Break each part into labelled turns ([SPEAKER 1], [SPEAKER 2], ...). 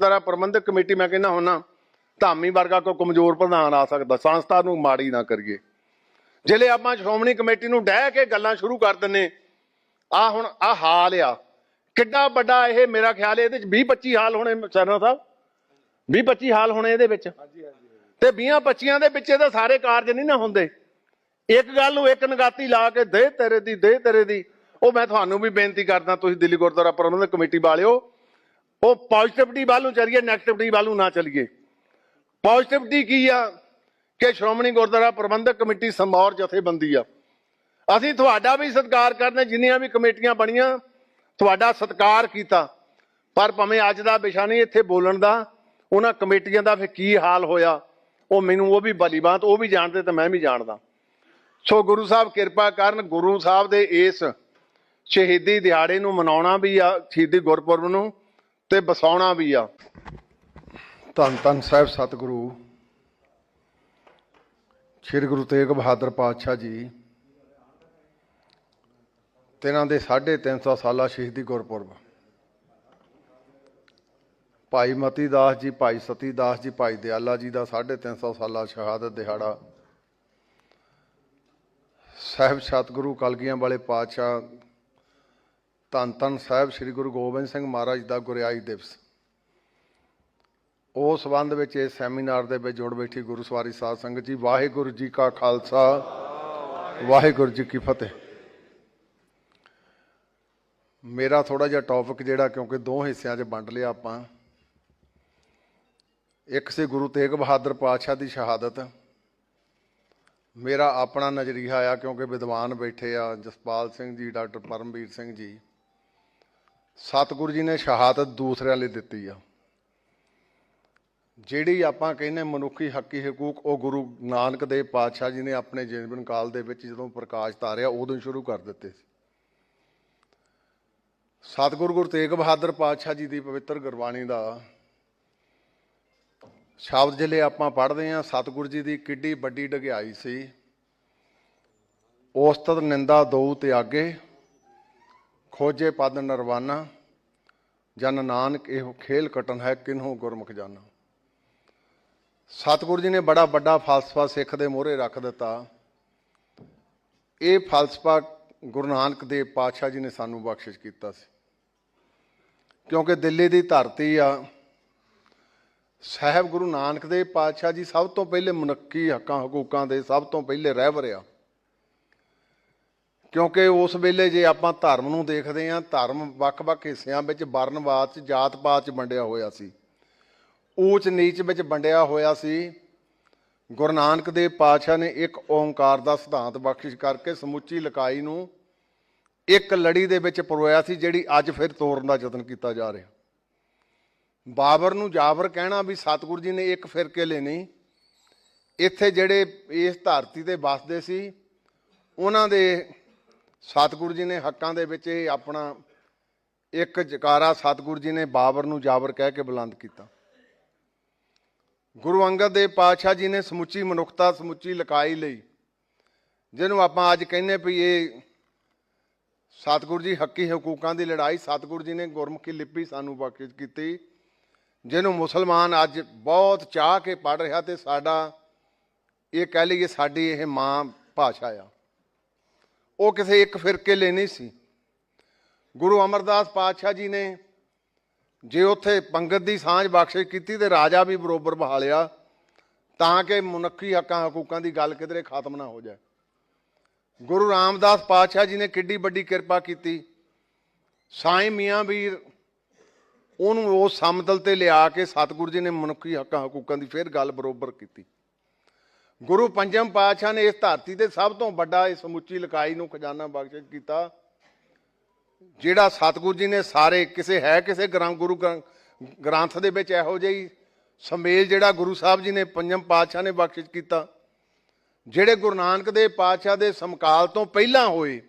[SPEAKER 1] ਗੁਰਦੁਆਰਾ ਪ੍ਰਬੰਧਕ committee ਮੈਂ ਕਹਿੰਦਾ ਹੁੰਨਾ ਧਾਮੀ ਵਰਗਾ ਕੋ ਕਮਜ਼ੋਰ ਪ੍ਰਧਾਨ ਆ ਸਕਦਾ ਸੰਸਥਾ ਨੂੰ ਮਾੜੀ ਨਾ ਕਰੀਏ। ਜਿਹੜੇ ਆਪਾਂ ਸ਼੍ਰੋਮਣੀ ਕਮੇਟੀ ਨੂੰ ਡਹਿ ਕੇ ਗੱਲਾਂ ਸ਼ੁਰੂ ਕਰ ਦਿੰਨੇ ਆ ਹੁਣ ਆ ਹਾਲ ਆ। ਕਿੱਡਾ ਵੱਡਾ ਇਹ ਮੇਰਾ ਖਿਆਲ ਇਹਦੇ ਚ 20 25 ਹਾਲ ਹੋਣੇ ਸਰਨਾ ਸਾਹਿਬ। 20 25 ਹਾਲ ਹੋਣੇ ਇਹਦੇ ਵਿੱਚ। ਤੇ 20 25 ਦੇ ਵਿੱਚ ਇਹਦੇ ਸਾਰੇ ਕਾਰਜ ਨਹੀਂ ਨਾ ਹੁੰਦੇ। ਇੱਕ ਗੱਲ ਨੂੰ ਇੱਕ ਨਗਾਤੀ ਲਾ ਕੇ ਦੇ ਤੇਰੇ ਦੀ ਦੇ ਤੇਰੇ ਦੀ। ਉਹ ਮੈਂ ਤੁਹਾਨੂੰ ਵੀ ਬੇਨਤੀ ਕਰਦਾ ਤੁਸੀਂ ਦਿੱਲੀ ਗੁਰਦੁਆਰਾ ਪ੍ਰਬੰਧਕ ਕਮੇਟੀ ਵਾਲਿਓ ਉਹ ਪੋਜ਼ਿਟਿਵਿਟੀ ਵੱਲ ਨੂੰ ਚੱਲੀਏ ਨੈਗੇਟਿਵਿਟੀ ਵੱਲ ਨੂੰ ਨਾ ਚੱਲੀਏ। ਪੋਜ਼ਿਟਿਵਿਟੀ ਕੀ ਆ? ਕਿ ਸ਼੍ਰੋਮਣੀ ਗੁਰਦੁਆਰਾ ਪ੍ਰਬੰਧਕ ਕਮੇਟੀ ਸਮੌਰ ਜਥੇਬੰਦੀ ਆ। ਅਸੀਂ ਤੁਹਾਡਾ ਵੀ ਸਤਿਕਾਰ ਕਰਦੇ ਜਿੰਨੀਆਂ ਵੀ ਕਮੇਟੀਆਂ ਬਣੀਆਂ, ਤੁਹਾਡਾ ਸਤਿਕਾਰ ਕੀਤਾ। ਪਰ ਭਾਵੇਂ ਅੱਜ ਦਾ ਵਿਸ਼ਾ ਨਹੀਂ ਇੱਥੇ ਬੋਲਣ ਦਾ, ਉਹਨਾਂ ਕਮੇਟੀਆਂ ਦਾ ਫਿਰ ਕੀ ਹਾਲ ਹੋਇਆ? ਉਹ ਮੈਨੂੰ ਉਹ ਵੀ ਬਲੀਬਾਤ ਉਹ ਵੀ ਜਾਣਦੇ ਤੇ ਮੈਂ ਵੀ ਜਾਣਦਾ। ਸੋ ਗੁਰੂ ਸਾਹਿਬ ਕਿਰਪਾ ਕਰਨ, ਗੁਰੂ ਸਾਹਿਬ ਦੇ ਇਸ ਸ਼ਹੀਦੀ ਦਿਹਾੜੇ ਨੂੰ ਮਨਾਉਣਾ ਵੀ ਆ, ਸ਼ਹੀਦੀ ਗੁਰਪੁਰਬ ਨੂੰ। ਤੇ ਬਸਾਉਣਾ ਵੀ ਆ। ਧੰਨ ਧੰਨ ਸਾਹਿਬ ਸਤਿਗੁਰੂ। ਸ੍ਰੀ ਗੁਰੂ ਤੇਗ ਬਹਾਦਰ ਪਾਤਸ਼ਾਹ ਜੀ ਤਿੰਨਾਂ ਦੇ 350 ਸਾਲਾ ਸ਼ਹੀਦੀ ਗੁਰਪੁਰਬ। ਭਾਈ ਮਤੀ ਦਾਸ ਜੀ, ਭਾਈ ਸਤੀ ਦਾਸ ਜੀ, ਭਾਈ ਦਿਆਲਾ ਜੀ ਦਾ 350 ਸਾਲਾ ਸ਼ਹਾਦਤ ਦਿਹਾੜਾ। ਸਾਹਿਬ ਸਤਿਗੁਰੂ ਕਲਗੀਆਂ ਵਾਲੇ ਪਾਤਸ਼ਾਹ ਧੰਨ ਧੰਨ ਸਾਹਿਬ ਸ੍ਰੀ ਗੁਰੂ ਗੋਬਿੰਦ ਸਿੰਘ ਮਹਾਰਾਜ ਦਾ ਗੁਰਿਆਈ ਦਿਵਸ। ਉਸ ਸੰਬੰਧ ਵਿੱਚ ਇਸ ਸੈਮੀਨਾਰ ਦੇ ਵਿੱਚ ਜੁੜ ਬੈਠੀ ਗੁਰੂ ਸਵਾਰੀ ਸਾਧ ਸੰਗਤ ਜੀ, ਵਾਹਿਗੁਰੂ ਜੀ ਕਾ ਖਾਲਸਾ, ਵਾਹਿਗੁਰੂ ਜੀ ਕੀ ਫਤਿਹ। ਮੇਰਾ ਥੋੜਾ ਜਿਹਾ ਟੌਪਿਕ ਜਿਹੜਾ ਕਿਉਂਕਿ ਦੋ ਹਿੱਸਿਆਂ 'ਚ ਵੰਡ ਲਿਆ ਆਪਾਂ। ਇੱਕ ਸੀ ਗੁਰੂ ਤੇਗ ਬਹਾਦਰ ਪਾਤਸ਼ਾਹ ਦੀ ਸ਼ਹਾਦਤ। ਮੇਰਾ ਆਪਣਾ ਨਜ਼ਰੀਆ ਆ ਕਿਉਂਕਿ ਵਿਦਵਾਨ ਬੈਠੇ ਆ ਜਸਪਾਲ ਸਿੰਘ ਜੀ, ਡਾਕਟਰ ਪਰਮਵੀਰ ਸਿੰਘ ਜੀ। ਸਤਿਗੁਰੂ ਜੀ ਨੇ ਸ਼ਹਾਦਤ ਦੂਸਰਿਆਂ ਲਈ ਦਿੱਤੀ ਆ। ਜਿਹੜੀ ਆਪਾਂ ਕਹਿੰਦੇ ਮਨੁੱਖੀ ਹੱਕੀ ਹਕੂਕ, ਉਹ ਗੁਰੂ ਨਾਨਕ ਦੇਵ ਪਾਤਸ਼ਾਹ ਜੀ ਨੇ ਆਪਣੇ ਜੀਵਨ ਕਾਲ ਦੇ ਵਿੱਚ ਜਦੋਂ ਪ੍ਰਕਾਸ਼ ਤਾਰਿਆ ਉਦੋਂ ਹੀ ਸ਼ੁਰੂ ਕਰ ਦਿੱਤੇ ਸੀ। ਸਤਿਗੁਰੂ ਗੁਰੂ ਤੇਗ ਬਹਾਦਰ ਪਾਤਸ਼ਾਹ ਜੀ ਦੀ ਪਵਿੱਤਰ ਗੁਰਬਾਣੀ ਦਾ ਸ਼ਬਦ ਜਿਹੜੇ ਆਪਾਂ ਪੜ੍ਹਦੇ ਹਾਂ, ਸਤਿਗੁਰੂ ਜੀ ਦੀ ਕਿੱਡੀ ਵੱਡੀ ਡਗਿਆਈ ਸੀ। ਔਸਤਤ, ਨਿੰਦਾ, ਦਊ, ਤਿਆਗੇ। ਖੋਜੇ ਪਦ ਨਰਵਾਨਾ, ਜਨ ਨਾਨਕ ਇਹੋ ਖੇਲ ਕਟਨ ਹੈ, ਕਿਨਹੂ ਗੁਰਮੁਖ ਜਾਨਾ। ਸਤਿਗੁਰੂ ਜੀ ਨੇ ਬੜਾ ਵੱਡਾ ਫਲਸਫਾ ਸਿੱਖ ਦੇ ਮੋਹਰੇ ਰੱਖ ਦਿੱਤਾ। ਇਹ ਫਲਸਫਾ ਗੁਰੂ ਨਾਨਕ ਦੇਵ ਪਾਤਸ਼ਾਹ ਜੀ ਨੇ ਸਾਨੂੰ ਬਖਸ਼ਿਸ਼ ਕੀਤਾ ਸੀ। ਕਿਉਂਕਿ ਦਿੱਲੀ ਦੀ ਧਰਤੀ ਆ, ਸਾਹਿਬ ਗੁਰੂ ਨਾਨਕ ਦੇਵ ਪਾਤਸ਼ਾਹ ਜੀ ਸਭ ਤੋਂ ਪਹਿਲੇ ਮਨੁੱਖੀ ਹੱਕਾਂ, ਹਕੂਕਾਂ ਦੇ ਸਭ ਤੋਂ ਪਹਿਲੇ ਰਹਿਬਰ ਆ। ਕਿਉਂਕਿ ਉਸ ਵੇਲੇ ਜੇ ਆਪਾਂ ਧਰਮ ਨੂੰ ਦੇਖਦੇ ਹਾਂ, ਧਰਮ ਵੱਖ-ਵੱਖ ਹਿੱਸਿਆਂ ਵਿੱਚ ਵਰਨਵਾਦ ਚ, ਜਾਤ-ਪਾਤ ਚ ਵੰਡਿਆ ਹੋਇਆ ਸੀ। ਊਚ ਨੀਚ ਵਿੱਚ ਵੰਡਿਆ ਹੋਇਆ ਸੀ। ਗੁਰੂ ਨਾਨਕ ਦੇਵ ਪਾਤਸ਼ਾਹ ਨੇ ਇੱਕ ਓੰਕਾਰ ਦਾ ਸਿਧਾਂਤ ਬਖਸ਼ਿਸ਼ ਕਰਕੇ ਸਮੁੱਚੀ ਲਕਾਈ ਨੂੰ ਇੱਕ ਲੜੀ ਦੇ ਵਿੱਚ ਪਰੋਇਆ ਸੀ, ਜਿਹੜੀ ਅੱਜ ਫਿਰ ਤੋੜਨ ਦਾ ਯਤਨ ਕੀਤਾ ਜਾ ਰਿਹਾ। ਬਾਬਰ ਨੂੰ ਜਾਬਰ ਕਹਿਣਾ ਵੀ ਸਤਿਗੁਰੂ ਜੀ ਨੇ ਇੱਕ ਫਿਰਕੇ ਲਈ ਨਹੀਂ, ਇੱਥੇ ਜਿਹੜੇ ਇਸ ਧਰਤੀ ਤੇ ਵੱਸਦੇ ਸੀ, ਉਹਨਾਂ ਦੇ ਸਤਿਗੁਰੂ ਜੀ ਨੇ ਹੱਕਾਂ ਦੇ ਵਿੱਚ ਇਹ ਆਪਣਾ ਇੱਕ ਜਕਾਰਾ ਸਤਿਗੁਰੂ ਜੀ ਨੇ ਬਾਬਰ ਨੂੰ ਜਾਬਰ ਕਹਿ ਕੇ ਬੁਲੰਦ ਕੀਤਾ। ਗੁਰੂ ਅੰਗਦ ਦੇਵ ਪਾਤਸ਼ਾਹ ਜੀ ਨੇ ਸਮੁੱਚੀ ਮਨੁੱਖਤਾ, ਸਮੁੱਚੀ ਲਕਾਈ ਲਈ, ਜਿਹਨੂੰ ਆਪਾਂ ਅੱਜ ਕਹਿੰਦੇ ਵੀ ਇਹ ਸਤਿਗੁਰੂ ਜੀ ਹੱਕੀ ਹਕੂਕਾਂ ਦੀ ਲੜਾਈ, ਸਤਿਗੁਰੂ ਜੀ ਨੇ ਗੁਰਮੁਖੀ ਲਿਪੀ ਸਾਨੂੰ ਬਖਸ਼ਿਸ਼ ਕੀਤੀ, ਜਿਹਨੂੰ ਮੁਸਲਮਾਨ ਅੱਜ ਬਹੁਤ ਚਾਹ ਕੇ ਪੜ ਰਿਹਾ ਤੇ ਸਾਡਾ, ਇਹ ਕਹਿ ਲਈਏ ਸਾਡੀ ਇਹ ਮਾਂ ਭਾਸ਼ਾ ਆ। ਉਹ ਕਿਸੇ ਇੱਕ ਫਿਰਕੇ ਲਈ ਨਹੀਂ ਸੀ। ਗੁਰੂ ਅਮਰਦਾਸ ਪਾਤਸ਼ਾਹ ਜੀ ਨੇ ਜੇ ਉੱਥੇ ਪੰਗਤ ਦੀ ਸਾਂਝ ਬਖਸ਼ਿਸ਼ ਕੀਤੀ ਤੇ ਰਾਜਾ ਵੀ ਬਰੋਬਰ ਬਹਾਲਿਆ, ਤਾਂ ਕਿ ਮਨੁੱਖੀ ਹੱਕਾਂ ਹਕੂਕਾਂ ਦੀ ਗੱਲ ਕਿਧਰੇ ਖਤਮ ਨਾ ਹੋ ਜਾਏ। ਗੁਰੂ ਰਾਮਦਾਸ ਪਾਤਸ਼ਾਹ ਜੀ ਨੇ ਕਿੱਡੀ ਵੱਡੀ ਕਿਰਪਾ ਕੀਤੀ। ਸਾਈਂ ਮੀਆਂ ਵੀਰ ਉਹਨੂੰ ਉਹ ਸਮਤਲ ਤੇ ਲਿਆ ਕੇ ਸਤਿਗੁਰੂ ਜੀ ਨੇ ਮਨੁੱਖੀ ਹੱਕਾਂ ਹਕੂਕਾਂ ਦੀ ਫਿਰ ਗੱਲ ਬਰੋਬਰ ਕੀਤੀ। ਗੁਰੂ ਪੰਜਮ ਪਾਤਸ਼ਾਹ ਨੇ ਇਸ ਧਰਤੀ ਤੇ ਸਭ ਤੋਂ ਵੱਡਾ ਇਸ ਸਮੁੱਚੀ ਲਕਾਈ ਨੂੰ ਖਜ਼ਾਨਾ ਬਖਸ਼ਿਸ਼ ਕੀਤਾ। ਜਿਹੜਾ ਸਤਿਗੁਰੂ ਜੀ ਨੇ ਸਾਰੇ ਕਿਸੇ ਹੈ ਕਿਸੇ ਗ੍ਰੰਥ ਗੁਰੂ ਗ੍ਰੰ- ਗ੍ਰੰਥ ਦੇ ਵਿੱਚ ਇਹੋ ਜਿਹੀ ਸਮੇਲ ਜਿਹੜਾ ਗੁਰੂ ਸਾਹਿਬ ਜੀ ਨੇ ਪੰਜਮ ਪਾਤਸ਼ਾਹ ਨੇ ਬਖਸ਼ਿਸ਼ ਕੀਤਾ। ਜਿਹੜੇ ਗੁਰੂ ਨਾਨਕ ਦੇਵ ਪਾਤਸ਼ਾਹ ਦੇ ਸਮਕਾਲ ਤੋਂ ਪਹਿਲਾਂ ਹੋਏ,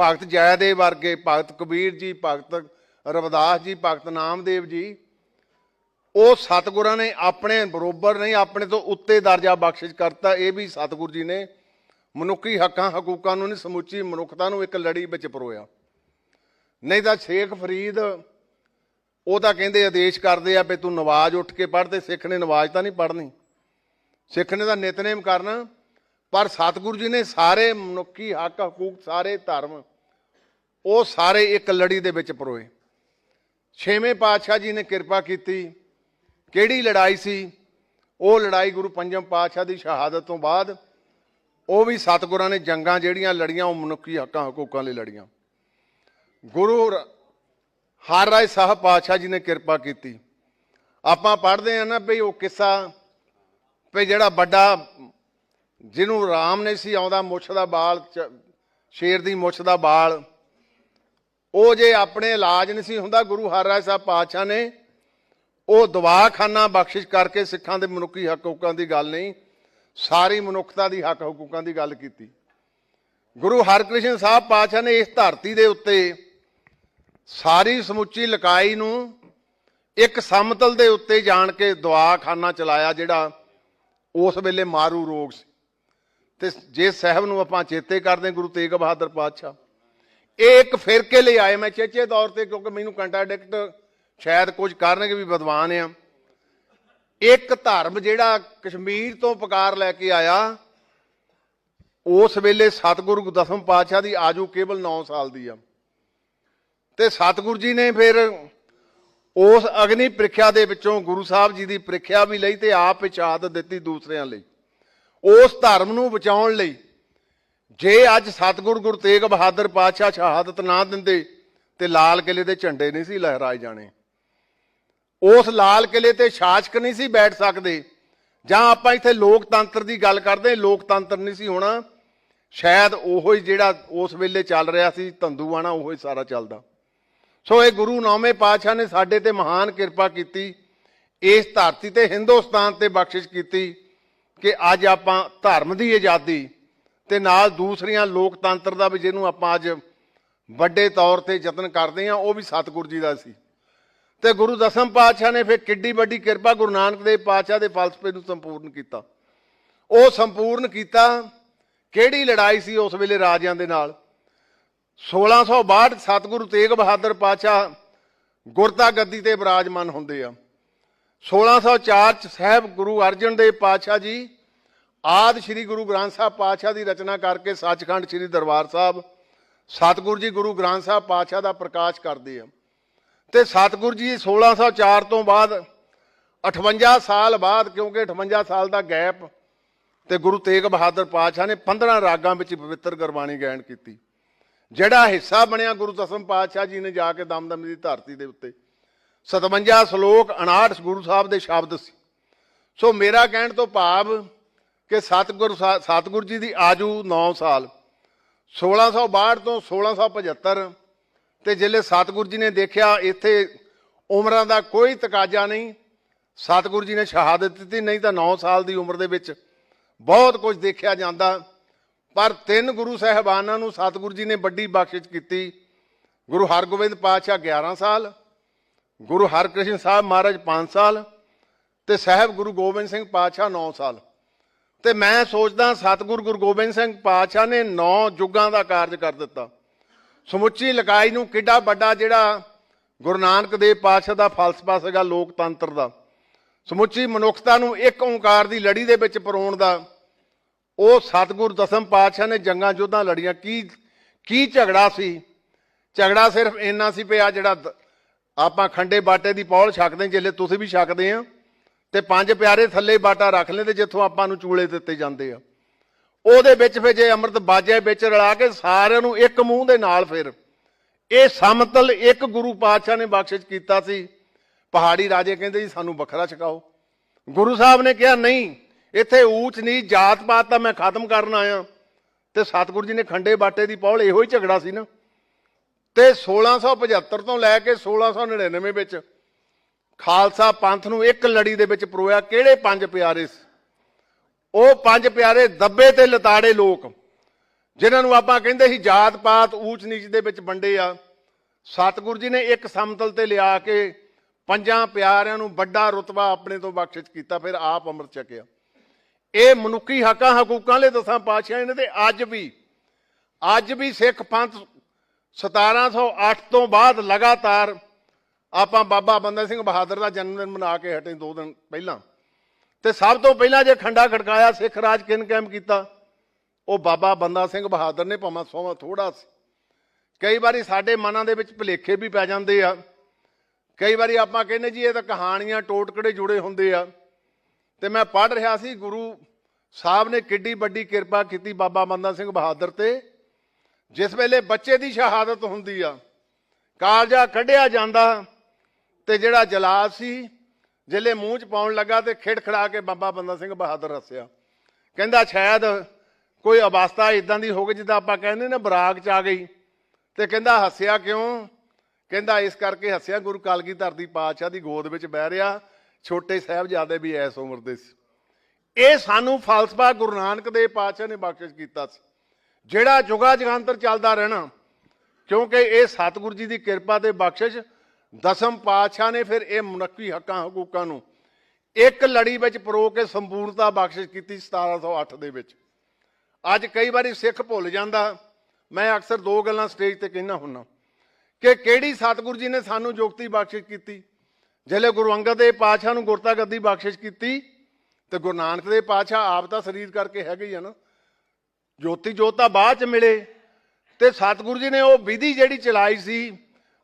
[SPEAKER 1] ਭਗਤ ਜੈਦੇਵ ਵਰਗੇ, ਭਗਤ ਕਬੀਰ ਜੀ, ਭਗਤ ਰਵਿਦਾਸ ਜੀ, ਭਗਤ ਨਾਮਦੇਵ ਜੀ ਉਹ ਸਤਿਗੁਰਾਂ ਨੇ ਆਪਣੇ ਬਰੋਬਰ ਨਹੀਂ, ਆਪਣੇ ਤੋਂ ਉੱਤੇ ਦਰਜਾ ਬਖਸ਼ਿਸ਼ ਕਰਤਾ। ਇਹ ਵੀ ਸਤਿਗੁਰੂ ਜੀ ਨੇ ਮਨੁੱਖੀ ਹੱਕਾਂ, ਹਕੂਕਾਂ ਨੂੰ ਨਹੀਂ ਸਮੁੱਚੀ, ਮਨੁੱਖਤਾ ਨੂੰ ਇੱਕ ਲੜੀ ਵਿੱਚ ਪਰੋਇਆ। ਨਹੀਂ ਤਾਂ ਸ਼ੇਖ ਫਰੀਦ, ਉਹ ਤਾਂ ਕਹਿੰਦੇ ਆਦੇਸ਼ ਕਰਦੇ ਆ ਵੀ ਤੂੰ ਨਵਾਜ਼ ਉੱਠ ਕੇ ਪੜ੍ਹ ਤੇ ਸਿੱਖ ਨੇ ਨਵਾਜ਼ ਤਾਂ ਨਹੀਂ ਪੜ੍ਹਨੀ। ਸਿੱਖ ਨੇ ਤਾਂ ਨਿਤਨੇਮ ਕਰਨਾ। ਪਰ ਸਤਿਗੁਰੂ ਜੀ ਨੇ ਸਾਰੇ ਮਨੁੱਖੀ ਹੱਕ, ਹਕੂਕ, ਸਾਰੇ ਧਰਮ, ਉਹ ਸਾਰੇ ਇੱਕ ਲੜੀ ਦੇ ਵਿੱਚ ਪਰੋਏ। ਛੇਵੇਂ ਪਾਤਸ਼ਾਹ ਜੀ ਨੇ ਕਿਰਪਾ ਕੀਤੀ। ਕਿਹੜੀ ਲੜਾਈ ਸੀ? ਉਹ ਲੜਾਈ ਗੁਰੂ ਪੰਜਮ ਪਾਤਸ਼ਾਹ ਦੀ ਸ਼ਹਾਦਤ ਤੋਂ ਬਾਅਦ ਉਹ ਵੀ ਸਤਿਗੁਰਾਂ ਨੇ ਜੰਗਾਂ ਜਿਹੜੀਆਂ ਲੜੀਆਂ, ਉਹ ਮਨੁੱਖੀ ਹੱਕਾਂ, ਹਕੂਕਾਂ ਲਈ ਲੜੀਆਂ। ਗੁਰੂ ਹਰ ਰਾਏ ਸਾਹਿਬ ਪਾਤਸ਼ਾਹ ਜੀ ਨੇ ਕਿਰਪਾ ਕੀਤੀ। ਆਪਾਂ ਪੜ੍ਹਦੇ ਆ ਨਾ ਵੀ ਉਹ ਕਿੱਸਾ ਵੀ ਜਿਹੜਾ ਵੱਡਾ, ਜਿਹਨੂੰ ਰਾਮ ਨੇ ਸੀ, ਆਉਂਦਾ ਮੁੱਛ ਦਾ ਬਾਲ ਚ- ਸ਼ੇਰ ਦੀ ਮੁੱਛ ਦਾ ਬਾਲ। ਉਹ ਜੇ ਆਪਣੇ ਇਲਾਜ ਨਹੀਂ ਸੀ ਹੁੰਦਾ, ਗੁਰੂ ਹਰ ਰਾਏ ਸਾਹਿਬ ਪਾਤਸ਼ਾਹ ਨੇ ਉਹ ਦਵਾਖਾਨਾ ਬਖਸ਼ਿਸ਼ ਕਰਕੇ ਸਿੱਖਾਂ ਦੇ ਮਨੁੱਖੀ ਹੱਕ ਹਕੂਕਾਂ ਦੀ ਗੱਲ ਨਹੀਂ, ਸਾਰੀ ਮਨੁੱਖਤਾ ਦੀ ਹੱਕ ਹਕੂਕਾਂ ਦੀ ਗੱਲ ਕੀਤੀ। ਗੁਰੂ ਹਰਕ੍ਰਿਸ਼ਨ ਸਾਹਿਬ ਪਾਤਸ਼ਾਹ ਨੇ ਇਸ ਧਰਤੀ ਦੇ ਉੱਤੇ ਸਾਰੀ ਸਮੁੱਚੀ ਲਕਾਈ ਨੂੰ ਇੱਕ ਸਮਤਲ ਦੇ ਉੱਤੇ ਜਾਣ ਕੇ ਦਵਾਖਾਨਾ ਚਲਾਇਆ, ਜਿਹੜਾ ਉਸ ਵੇਲੇ ਮਾਰੂ ਰੋਗ ਸੀ। ਤੇ ਜੇ ਸਾਹਿਬ ਨੂੰ ਆਪਾਂ ਚੇਤੇ ਕਰਦੇ ਹਾਂ, ਗੁਰੂ ਤੇਗ ਬਹਾਦਰ ਪਾਤਸ਼ਾਹ, ਇਹ ਇੱਕ ਫਿਰਕੇ ਲਈ ਆਏ। ਮੈਂ ਚੇਚੇ ਤੌਰ ਤੇ, ਕਿਉਂਕਿ ਮੈਨੂੰ ਕੰਟਰਾਡਿਕਟ ਸ਼ਾਇਦ ਕੁਝ ਕਰਨਗੇ ਵੀ ਵਿਦਵਾਨ ਆ। ਇੱਕ ਧਰਮ ਜਿਹੜਾ ਕਸ਼ਮੀਰ ਤੋਂ ਪੁਕਾਰ ਲੈ ਕੇ ਆਇਆ, ਉਸ ਵੇਲੇ ਸਤਿਗੁਰੂ ਦਸਮ ਪਾਤਸ਼ਾਹ ਦੀ ਆਜੂ ਕੇਵਲ 9 ਸਾਲ ਦੀ ਆ। ਤੇ ਸਤਿਗੁਰੂ ਜੀ ਨੇ ਫਿਰ ਉਸ ਅਗਨੀ ਪ੍ਰੀਖਿਆ ਦੇ ਵਿੱਚੋਂ ਗੁਰੂ ਸਾਹਿਬ ਜੀ ਦੀ ਪ੍ਰੀਖਿਆ ਵੀ ਲਈ ਤੇ ਆਪ ਇਚਾਦਤ ਦਿੱਤੀ ਦੂਸਰਿਆਂ ਲਈ। ਉਸ ਧਰਮ ਨੂੰ ਬਚਾਉਣ ਲਈ ਜੇ ਅੱਜ ਸਤਿਗੁਰ ਗੁਰੂ ਤੇਗ ਬਹਾਦਰ ਪਾਤਸ਼ਾਹ ਸ਼ਹਾਦਤ ਨਾ ਦਿੰਦੇ, ਤੇ ਲਾਲ ਕਿਲੇ ਦੇ ਝੰਡੇ ਨਹੀਂ ਸੀ ਲਹਿਰਾਏ ਜਾਣੇ। ਉਸ ਲਾਲ ਕਿਲੇ ਤੇ ਸ਼ਾਸਕ ਨਹੀਂ ਸੀ ਬੈਠ ਸਕਦੇ। ਜਾਂ ਆਪਾਂ ਇੱਥੇ ਲੋਕਤੰਤਰ ਦੀ ਗੱਲ ਕਰਦੇ ਲੋਕਤੰਤਰ ਨਹੀਂ ਸੀ ਹੋਣਾ। ਸ਼ਾਇਦ ਉਹੋ ਹੀ ਜਿਹੜਾ ਉਸ ਵੇਲੇ ਚੱਲ ਰਿਹਾ ਸੀ, ਧੰਦੂਆਣਾ, ਉਹੋ ਹੀ ਸਾਰਾ ਚੱਲਦਾ। ਸੋ ਇਹ ਗੁਰੂ ਨੌਵੇਂ ਪਾਤਸ਼ਾਹ ਨੇ ਸਾਡੇ ਤੇ ਮਹਾਨ ਕਿਰਪਾ ਕੀਤੀ। ਇਸ ਧਰਤੀ ਤੇ ਹਿੰਦੁਸਤਾਨ ਤੇ ਬਖਸ਼ਿਸ਼ ਕੀਤੀ ਕਿ ਅੱਜ ਆਪਾਂ ਧਰਮ ਦੀ ਆਜ਼ਾਦੀ ਤੇ ਨਾਲ ਦੂਸਰੀਆਂ ਲੋਕਤੰਤਰ ਦਾ ਵੀ ਜਿਹਨੂੰ ਆਪਾਂ ਅੱਜ ਵੱਡੇ ਤੌਰ ਤੇ ਯਤਨ ਕਰਦੇ ਹਾਂ, ਉਹ ਵੀ ਸਤਿਗੁਰੂ ਜੀ ਦਾ ਸੀ। ਤੇ ਗੁਰੂ ਦਸਮ ਪਾਤਸ਼ਾਹ ਨੇ ਫਿਰ ਕਿੱਡੀ ਵੱਡੀ ਕਿਰਪਾ ਗੁਰੂ ਨਾਨਕ ਦੇਵ ਪਾਤਸ਼ਾਹ ਦੇ ਫਲਸਫੇ ਨੂੰ ਸੰਪੂਰਨ ਕੀਤਾ। ਉਹ ਸੰਪੂਰਨ ਕੀਤਾ, ਕਿਹੜੀ ਲੜਾਈ ਸੀ ਉਸ ਵੇਲੇ ਰਾਜਿਆਂ ਦੇ ਨਾਲ? 1662 ਸਤਿਗੁਰੂ ਤੇਗ ਬਹਾਦਰ ਪਾਤਸ਼ਾਹ ਗੁਰਤਾ ਗੱਦੀ ਤੇ ਬਿਰਾਜਮਾਨ ਹੁੰਦੇ ਆ। 1604 ਚ ਸਾਹਿਬ ਗੁਰੂ ਅਰਜਨ ਦੇਵ ਪਾਤਸ਼ਾਹ ਜੀ ਆਦ ਸ੍ਰੀ ਗੁਰੂ ਗ੍ਰੰਥ ਸਾਹਿਬ ਪਾਤਸ਼ਾਹ ਦੀ ਰਚਨਾ ਕਰਕੇ ਸੱਚਖੰਡ ਸ੍ਰੀ ਦਰਬਾਰ ਸਾਹਿਬ ਸਤਿਗੁਰੂ ਜੀ ਗੁਰੂ ਗ੍ਰੰਥ ਸਾਹਿਬ ਪਾਤਸ਼ਾਹ ਦਾ ਪ੍ਰਕਾਸ਼ ਕਰਦੇ ਆ। ਤੇ ਸਤਿਗੁਰੂ ਜੀ 1604 ਤੋਂ ਬਾਅਦ 58 ਸਾਲ ਬਾਅਦ, ਕਿਉਂਕਿ 58 ਸਾਲ ਦਾ ਗੈਪ, ਤੇ ਗੁਰੂ ਤੇਗ ਬਹਾਦਰ ਪਾਤਸ਼ਾਹ ਨੇ 15 ਰਾਗਾਂ ਵਿੱਚ ਪਵਿੱਤਰ ਗੁਰਬਾਣੀ ਗਾਇਨ ਕੀਤੀ। ਜਿਹੜਾ ਹਿੱਸਾ ਬਣਿਆ ਗੁਰੂ ਦਸਮ ਪਾਤਸ਼ਾਹ ਜੀ ਨੇ ਜਾ ਕੇ ਦਮਦਮ ਦੀ ਧਰਤੀ ਦੇ ਉੱਤੇ। 57 ਸ਼ਲੋਕ 59 ਗੁਰੂ ਸਾਹਿਬ ਦੇ ਸ਼ਬਦ ਸੀ। ਸੋ ਮੇਰਾ ਕਹਿਣ ਤੋਂ ਭਾਵ ਕਿ ਸਤਿਗੁਰੂ ਸਾ- ਸਤਿਗੁਰੂ ਜੀ ਦੀ ਆਜੂ 9 ਸਾਲ। 1662 ਤੋਂ 1675 ਤੇ ਜਿਲੇ ਸਤਿਗੁਰੂ ਜੀ ਨੇ ਦੇਖਿਆ, ਇੱਥੇ ਉਮਰਾਂ ਦਾ ਕੋਈ ਤਕਾਜ਼ਾ ਨਹੀਂ। ਸਤਿਗੁਰੂ ਜੀ ਨੇ ਸ਼ਹਾਦਤ ਦਿੱਤੀ, ਨਹੀਂ ਤਾਂ 9 ਸਾਲ ਦੀ ਉਮਰ ਦੇ ਵਿੱਚ ਬਹੁਤ ਕੁਝ ਦੇਖਿਆ ਜਾਂਦਾ। ਪਰ ਤਿੰਨ ਗੁਰੂ ਸਾਹਿਬਾਨਾਂ ਨੂੰ ਸਤਿਗੁਰੂ ਜੀ ਨੇ ਵੱਡੀ ਬਖਸ਼ਿਸ਼ ਕੀਤੀ। ਗੁਰੂ ਹਰਗੋਬਿੰਦ ਪਾਤਸ਼ਾਹ 11 ਸਾਲ, ਗੁਰੂ ਹਰਕ੍ਰਿਸ਼ਨ ਸਾਹਿਬ ਮਹਾਰਾਜ 5 ਸਾਲ ਤੇ ਸਾਹਿਬ ਗੁਰੂ ਗੋਬਿੰਦ ਸਿੰਘ ਪਾਤਸ਼ਾਹ 9 ਸਾਲ। ਤੇ ਮੈਂ ਸੋਚਦਾ, ਸਤਿਗੁਰੂ ਗੁਰੂ ਗੋਬਿੰਦ ਸਿੰਘ ਪਾਤਸ਼ਾਹ ਨੇ 9 ਯੁੱਗਾਂ ਦਾ ਕਾਰਜ ਕਰ ਦਿੱਤਾ। ਸਮੁੱਚੀ ਲਕਾਈ ਨੂੰ ਕਿੱਡਾ ਵੱਡਾ ਜਿਹੜਾ ਗੁਰੂ ਨਾਨਕ ਦੇਵ ਪਾਤਸ਼ਾਹ ਦਾ ਫਲਸਫਾ ਸੀਗਾ ਲੋਕਤੰਤਰ ਦਾ। ਸਮੁੱਚੀ ਮਨੁੱਖਤਾ ਨੂੰ ਇੱਕ ਓੰਕਾਰ ਦੀ ਲੜੀ ਦੇ ਵਿੱਚ ਪਰੋਣ ਦਾ ਉਹ ਸਤਿਗੁਰੂ ਦਸਮ ਪਾਤਸ਼ਾਹ ਨੇ ਜੰਗਾਂ ਯੁੱਧਾਂ ਲੜੀਆਂ। ਕੀ ਕੀ ਝਗੜਾ ਸੀ? ਝਗੜਾ ਸਿਰਫ ਇੰਨਾ ਸੀ ਪਿਆ ਜਿਹੜਾ ਆਪਾਂ ਖੰਡੇ ਬਾਟੇ ਦੀ ਪੌਲ ਛਕਦੇ ਹਾਂ, ਜਿੱਲੇ ਤੁਸੀਂ ਵੀ ਛਕਦੇ ਆ ਤੇ ਪੰਜ ਪਿਆਰੇ ਥੱਲੇ ਬਾਟਾ ਰੱਖ ਲੈਂਦੇ ਜਿੱਥੋਂ ਆਪਾਂ ਨੂੰ ਚੂਲੇ ਦਿੱਤੇ ਜਾਂਦੇ ਆ। ਉਹਦੇ ਵਿੱਚ ਫਿਰ ਜੇ ਅੰਮ੍ਰਿਤ ਬਾਜੇ ਵਿੱਚ ਰਲਾ ਕੇ ਸਾਰਿਆਂ ਨੂੰ ਇੱਕ ਮੂੰਹ ਦੇ ਨਾਲ ਫਿਰ। ਇਹ ਸਮਤਲ ਇੱਕ ਗੁਰੂ ਪਾਤਸ਼ਾਹ ਨੇ ਬਖਸ਼ਿਸ਼ ਕੀਤਾ ਸੀ। ਪਹਾੜੀ ਰਾਜੇ ਕਹਿੰਦੇ ਜੀ, ਸਾਨੂੰ ਵੱਖਰਾ ਛਕਾਓ। ਗੁਰੂ ਸਾਹਿਬ ਨੇ ਕਿਹਾ, ਨਹੀਂ, ਇੱਥੇ ਊਚ ਨੀਚ ਜਾਤ ਪਾਤ ਤਾਂ ਮੈਂ ਖਤਮ ਕਰਨ ਆਇਆ। ਤੇ ਸਤਿਗੁਰੂ ਜੀ ਨੇ ਖੰਡੇ ਬਾਟੇ ਦੀ ਪੌਲ ਇਹੋ ਹੀ ਝਗੜਾ ਸੀ ਨਾ। ਤੇ 1675 ਤੋਂ ਲੈ ਕੇ 1699 ਵਿੱਚ ਖਾਲਸਾ ਪੰਥ ਨੂੰ ਇੱਕ ਲੜੀ ਦੇ ਵਿੱਚ ਪਰੋਇਆ ਕਿਹੜੇ ਪੰਜ ਪਿਆਰੇ ਉਹ ਪੰਜ ਪਿਆਰੇ ਦੱਬੇ ਤੇ ਲਤਾੜੇ ਲੋਕ, ਜਿਨ੍ਹਾਂ ਨੂੰ ਆਪਾਂ ਕਹਿੰਦੇ ਸੀ ਜਾਤ ਪਾਤ ਊਚ ਨੀਚ ਦੇ ਵਿੱਚ ਵੰਡੇ ਆ। ਸਤਿਗੁਰੂ ਜੀ ਨੇ ਇੱਕ ਸਮਤਲ ਤੇ ਲਿਆ ਕੇ ਪੰਜਾਂ ਪਿਆਰਿਆਂ ਨੂੰ ਵੱਡਾ ਰੁਤਬਾ ਆਪਣੇ ਤੋਂ ਬਖਸ਼ਿਸ਼ ਕੀਤਾ, ਫਿਰ ਆਪ ਅੰਮ੍ਰਿਤ ਛਕਿਆ। ਇਹ ਮਨੁੱਖੀ ਹੱਕਾਂ ਹਕੂਕਾਂ ਲਈ ਦਸਾਂ ਪਾਤਸ਼ਾਹ ਨੇ ਤੇ ਅੱਜ ਵੀ ਅੱਜ ਵੀ ਸਿੱਖ ਪੰਥ 1708 ਤੋਂ ਬਾਅਦ ਲਗਾਤਾਰ ਆਪਾਂ ਬਾਬਾ ਬੰਦਾ ਸਿੰਘ ਬਹਾਦਰ ਦਾ ਜਨਮ ਦਿਨ ਮਨਾ ਕੇ ਹਟੇ ਦੋ ਦਿਨ ਪਹਿਲਾਂ। ਤੇ ਸਭ ਤੋਂ ਪਹਿਲਾਂ ਜੇ ਖੰਡਾ ਖੜਕਾਇਆ, ਸਿੱਖ ਰਾਜ ਕਿਨ ਕਾਇਮ ਕੀਤਾ? ਉਹ ਬਾਬਾ ਬੰਦਾ ਸਿੰਘ ਬਹਾਦਰ ਨੇ ਭਾਵੇਂ ਸੋਵਾ ਥੋੜਾ ਸੀ। ਕਈ ਵਾਰੀ ਸਾਡੇ ਮਨਾਂ ਦੇ ਵਿੱਚ ਭੁਲੇਖੇ ਵੀ ਪੈ ਜਾਂਦੇ ਆ। ਕਈ ਵਾਰੀ ਆਪਾਂ ਕਹਿੰਦੇ ਜੀ ਇਹ ਤਾਂ ਕਹਾਣੀਆਂ ਟੋਟਕੜੇ ਜੁੜੇ ਹੁੰਦੇ ਆ। ਤੇ ਮੈਂ ਪੜ੍ਹ ਰਿਹਾ ਸੀ, ਗੁਰੂ ਸਾਹਿਬ ਨੇ ਕਿੱਡੀ ਵੱਡੀ ਕਿਰਪਾ ਕੀਤੀ ਬਾਬਾ ਬੰਦਾ ਸਿੰਘ ਬਹਾਦਰ ਤੇ, ਜਿਸ ਵੇਲੇ ਬੱਚੇ ਦੀ ਸ਼ਹਾਦਤ ਹੁੰਦੀ ਆ। ਕਾਲਜਾ ਕੱਢਿਆ ਜਾਂਦਾ ਤੇ ਜਿਹੜਾ ਜਲਾਦ ਸੀ ਜਿਲੇ ਮੂੰਹ ਚ ਪਾਉਣ ਲੱਗਾ ਤੇ ਖਿੜਖੜਾ ਕੇ ਬਾਬਾ ਬੰਦਾ ਸਿੰਘ ਬਹਾਦਰ ਹੱਸਿਆ। ਕਹਿੰਦਾ ਸ਼ਾਇਦ ਕੋਈ ਅਵਸਥਾ ਇਦਾਂ ਦੀ ਹੋ ਗਈ ਜਿੱਦਾਂ ਆਪਾਂ ਕਹਿੰਦੇ ਨਾ, ਬਰਾਗ ਚ ਆ ਗਈ। ਤੇ ਕਹਿੰਦਾ ਹੱਸਿਆ ਕਿਉਂ? ਕਹਿੰਦਾ ਇਸ ਕਰਕੇ ਹੱਸਿਆ, ਗੁਰੂ ਕਲਗੀਧਰ ਦੀ ਪਾਤਸ਼ਾਹ ਦੀ ਗੋਦ ਵਿੱਚ ਬਹਿ ਰਿਹਾ, ਛੋਟੇ ਸਾਹਿਬਜ਼ਾਦੇ ਵੀ ਐਸ ਉਮਰ ਦੇ ਸੀ। ਇਹ ਸਾਨੂੰ ਫਲਸਫਾ ਗੁਰੂ ਨਾਨਕ ਦੇਵ ਪਾਤਸ਼ਾਹ ਨੇ ਬਖਸ਼ਿਸ਼ ਕੀਤਾ ਸੀ। ਜਿਹੜਾ ਜੁਗਾ ਜਗਾਂਤਰ ਚੱਲਦਾ ਰਹਿਣਾ, ਕਿਉਂਕਿ ਇਹ ਸਤਿਗੁਰੂ ਜੀ ਦੀ ਕਿਰਪਾ ਤੇ ਬਖਸ਼ਿਸ਼ ਦਸਮ ਪਾਤਸ਼ਾਹ ਨੇ ਫਿਰ ਇਹ ਮਨੁੱਖੀ ਹੱਕਾਂ ਹਕੂਕਾਂ ਨੂੰ ਇੱਕ ਲੜੀ ਵਿੱਚ ਪਰੋ ਕੇ ਸੰਪੂਰਨਤਾ ਬਖਸ਼ਿਸ਼ ਕੀਤੀ 1708 ਦੇ ਵਿੱਚ। ਅੱਜ ਕਈ ਵਾਰੀ ਸਿੱਖ ਭੁੱਲ ਜਾਂਦਾ। ਮੈਂ ਅਕਸਰ ਦੋ ਗੱਲਾਂ ਸਟੇਜ ਤੇ ਕਹਿਣਾ ਹੁੰਨਾ। ਕਿ ਕਿਹੜੀ ਸਤਿਗੁਰੂ ਜੀ ਨੇ ਸਾਨੂੰ ਜੋਗਤੀ ਬਖਸ਼ਿਸ਼ ਕੀਤੀ? ਜਿਹੜੇ ਗੁਰੂ ਅੰਗਦ ਦੇਵ ਪਾਤਸ਼ਾਹ ਨੂੰ ਗੁਰਤਾ ਗੱਦੀ ਬਖਸ਼ਿਸ਼ ਕੀਤੀ, ਤੇ ਗੁਰੂ ਨਾਨਕ ਦੇਵ ਪਾਤਸ਼ਾਹ ਆਪ ਤਾਂ ਸਰੀਰ ਕਰਕੇ ਹੈਗੇ ਹੀ ਆ ਨਾ। ਜੋਤੀ ਜੋਤ ਤਾਂ ਬਾਅਦ ਚ ਮਿਲੇ, ਤੇ ਸਤਿਗੁਰੂ ਜੀ ਨੇ ਉਹ ਵਿਧੀ ਜਿਹੜੀ ਚਲਾਈ ਸੀ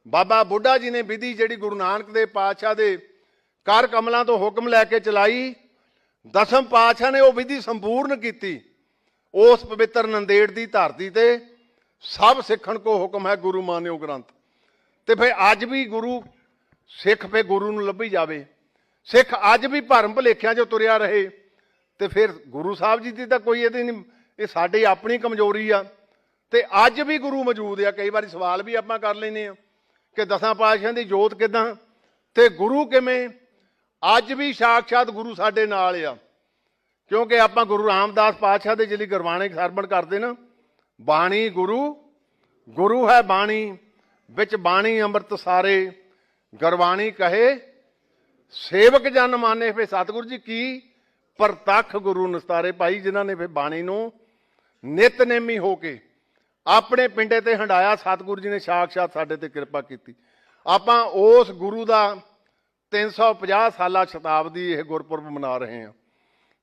[SPEAKER 1] ਬਾਬਾ ਬੁੱਢਾ ਜੀ ਨੇ ਵਿਧੀ ਜਿਹੜੀ ਗੁਰੂ ਨਾਨਕ ਦੇਵ ਪਾਤਸ਼ਾਹ ਦੇ ਕਰ ਕਮਲਾਂ ਤੋਂ ਹੁਕਮ ਲੈ ਕੇ ਚਲਾਈ, ਦਸਮ ਪਾਤਸ਼ਾਹ ਨੇ ਉਹ ਵਿਧੀ ਸੰਪੂਰਨ ਕੀਤੀ, ਉਸ ਪਵਿੱਤਰ ਨੰਦੇੜ ਦੀ ਧਰਤੀ ਤੇ ਸਭ ਸਿੱਖਣ ਕੋ ਹੁਕਮ ਹੈ ਗੁਰੂ ਮਾਨਿਓ ਗ੍ਰੰਥ। ਤੇ ਫਿਰ ਅੱਜ ਵੀ ਗੁਰੂ ਸਿੱਖ ਫੇ ਗੁਰੂ ਨੂੰ ਲੱਭੀ ਜਾਵੇ। ਸਿੱਖ ਅੱਜ ਵੀ ਭਰਮ ਭਲੇਖਿਆਂ 'ਚ ਤੁਰਿਆ ਰਹੇ, ਤੇ ਫਿਰ ਗੁਰੂ ਸਾਹਿਬ ਜੀ ਦੀ ਤਾਂ ਕੋਈ ਇਹਦੀ ਨਹੀਂ, ਇਹ ਸਾਡੀ ਆਪਣੀ ਕਮਜ਼ੋਰੀ ਆ। ਤੇ ਅੱਜ ਵੀ ਗੁਰੂ ਮੌਜੂਦ ਆ, ਕਈ ਵਾਰੀ ਸਵਾਲ ਵੀ ਆਪਾਂ ਕਰ ਲੈਨੇ ਆ। ਕਿ ਦਸਾਂ ਪਾਤਸ਼ਾਹਾਂ ਦੀ ਜੋਤ ਕਿਦਾਂ? ਤੇ ਗੁਰੂ ਕਿਵੇਂ? ਅੱਜ ਵੀ ਸਾਖਸ਼ਾਤ ਗੁਰੂ ਸਾਡੇ ਨਾਲ ਆ। ਕਿਉਂਕਿ ਆਪਾਂ ਗੁਰੂ ਰਾਮਦਾਸ ਪਾਤਸ਼ਾਹ ਦੇ ਜਿਹੜੀ ਗੁਰਬਾਣੀ ਸਰਵਣ ਕਰਦੇ ਨਾ, ਬਾਣੀ ਗੁਰੂ ਗੁਰੂ ਹੈ ਬਾਣੀ, ਵਿੱਚ ਬਾਣੀ ਅੰਮ੍ਰਿਤ ਸਾਰੇ, ਗੁਰਬਾਣੀ ਕਹੇ, ਸੇਵਕ ਜਨ ਮਾਨੇ ਫੇ ਸਤਿਗੁਰੂ ਜੀ ਕੀ, ਪ੍ਰਤੱਖ ਗੁਰੂ ਨਸਤਾਰੇ ਭਾਈ ਜਿਨ੍ਹਾਂ ਨੇ ਫੇ ਬਾਣੀ ਨੂੰ ਨਿਤਨੇਮੀ ਹੋ ਕੇ ਆਪਣੇ ਪਿੰਡੇ ਤੇ ਹੰਡਾਇਆ, ਸਤਿਗੁਰੂ ਜੀ ਨੇ ਸਾਖਸ਼ਾਤ ਸਾਡੇ ਤੇ ਕਿਰਪਾ ਕੀਤੀ। ਆਪਾਂ ਉਸ ਗੁਰੂ ਦਾ 350 ਸਾਲਾ ਸ਼ਤਾਬਦੀ ਇਹ ਗੁਰਪੁਰਬ ਮਨਾ ਰਹੇ ਹਾਂ।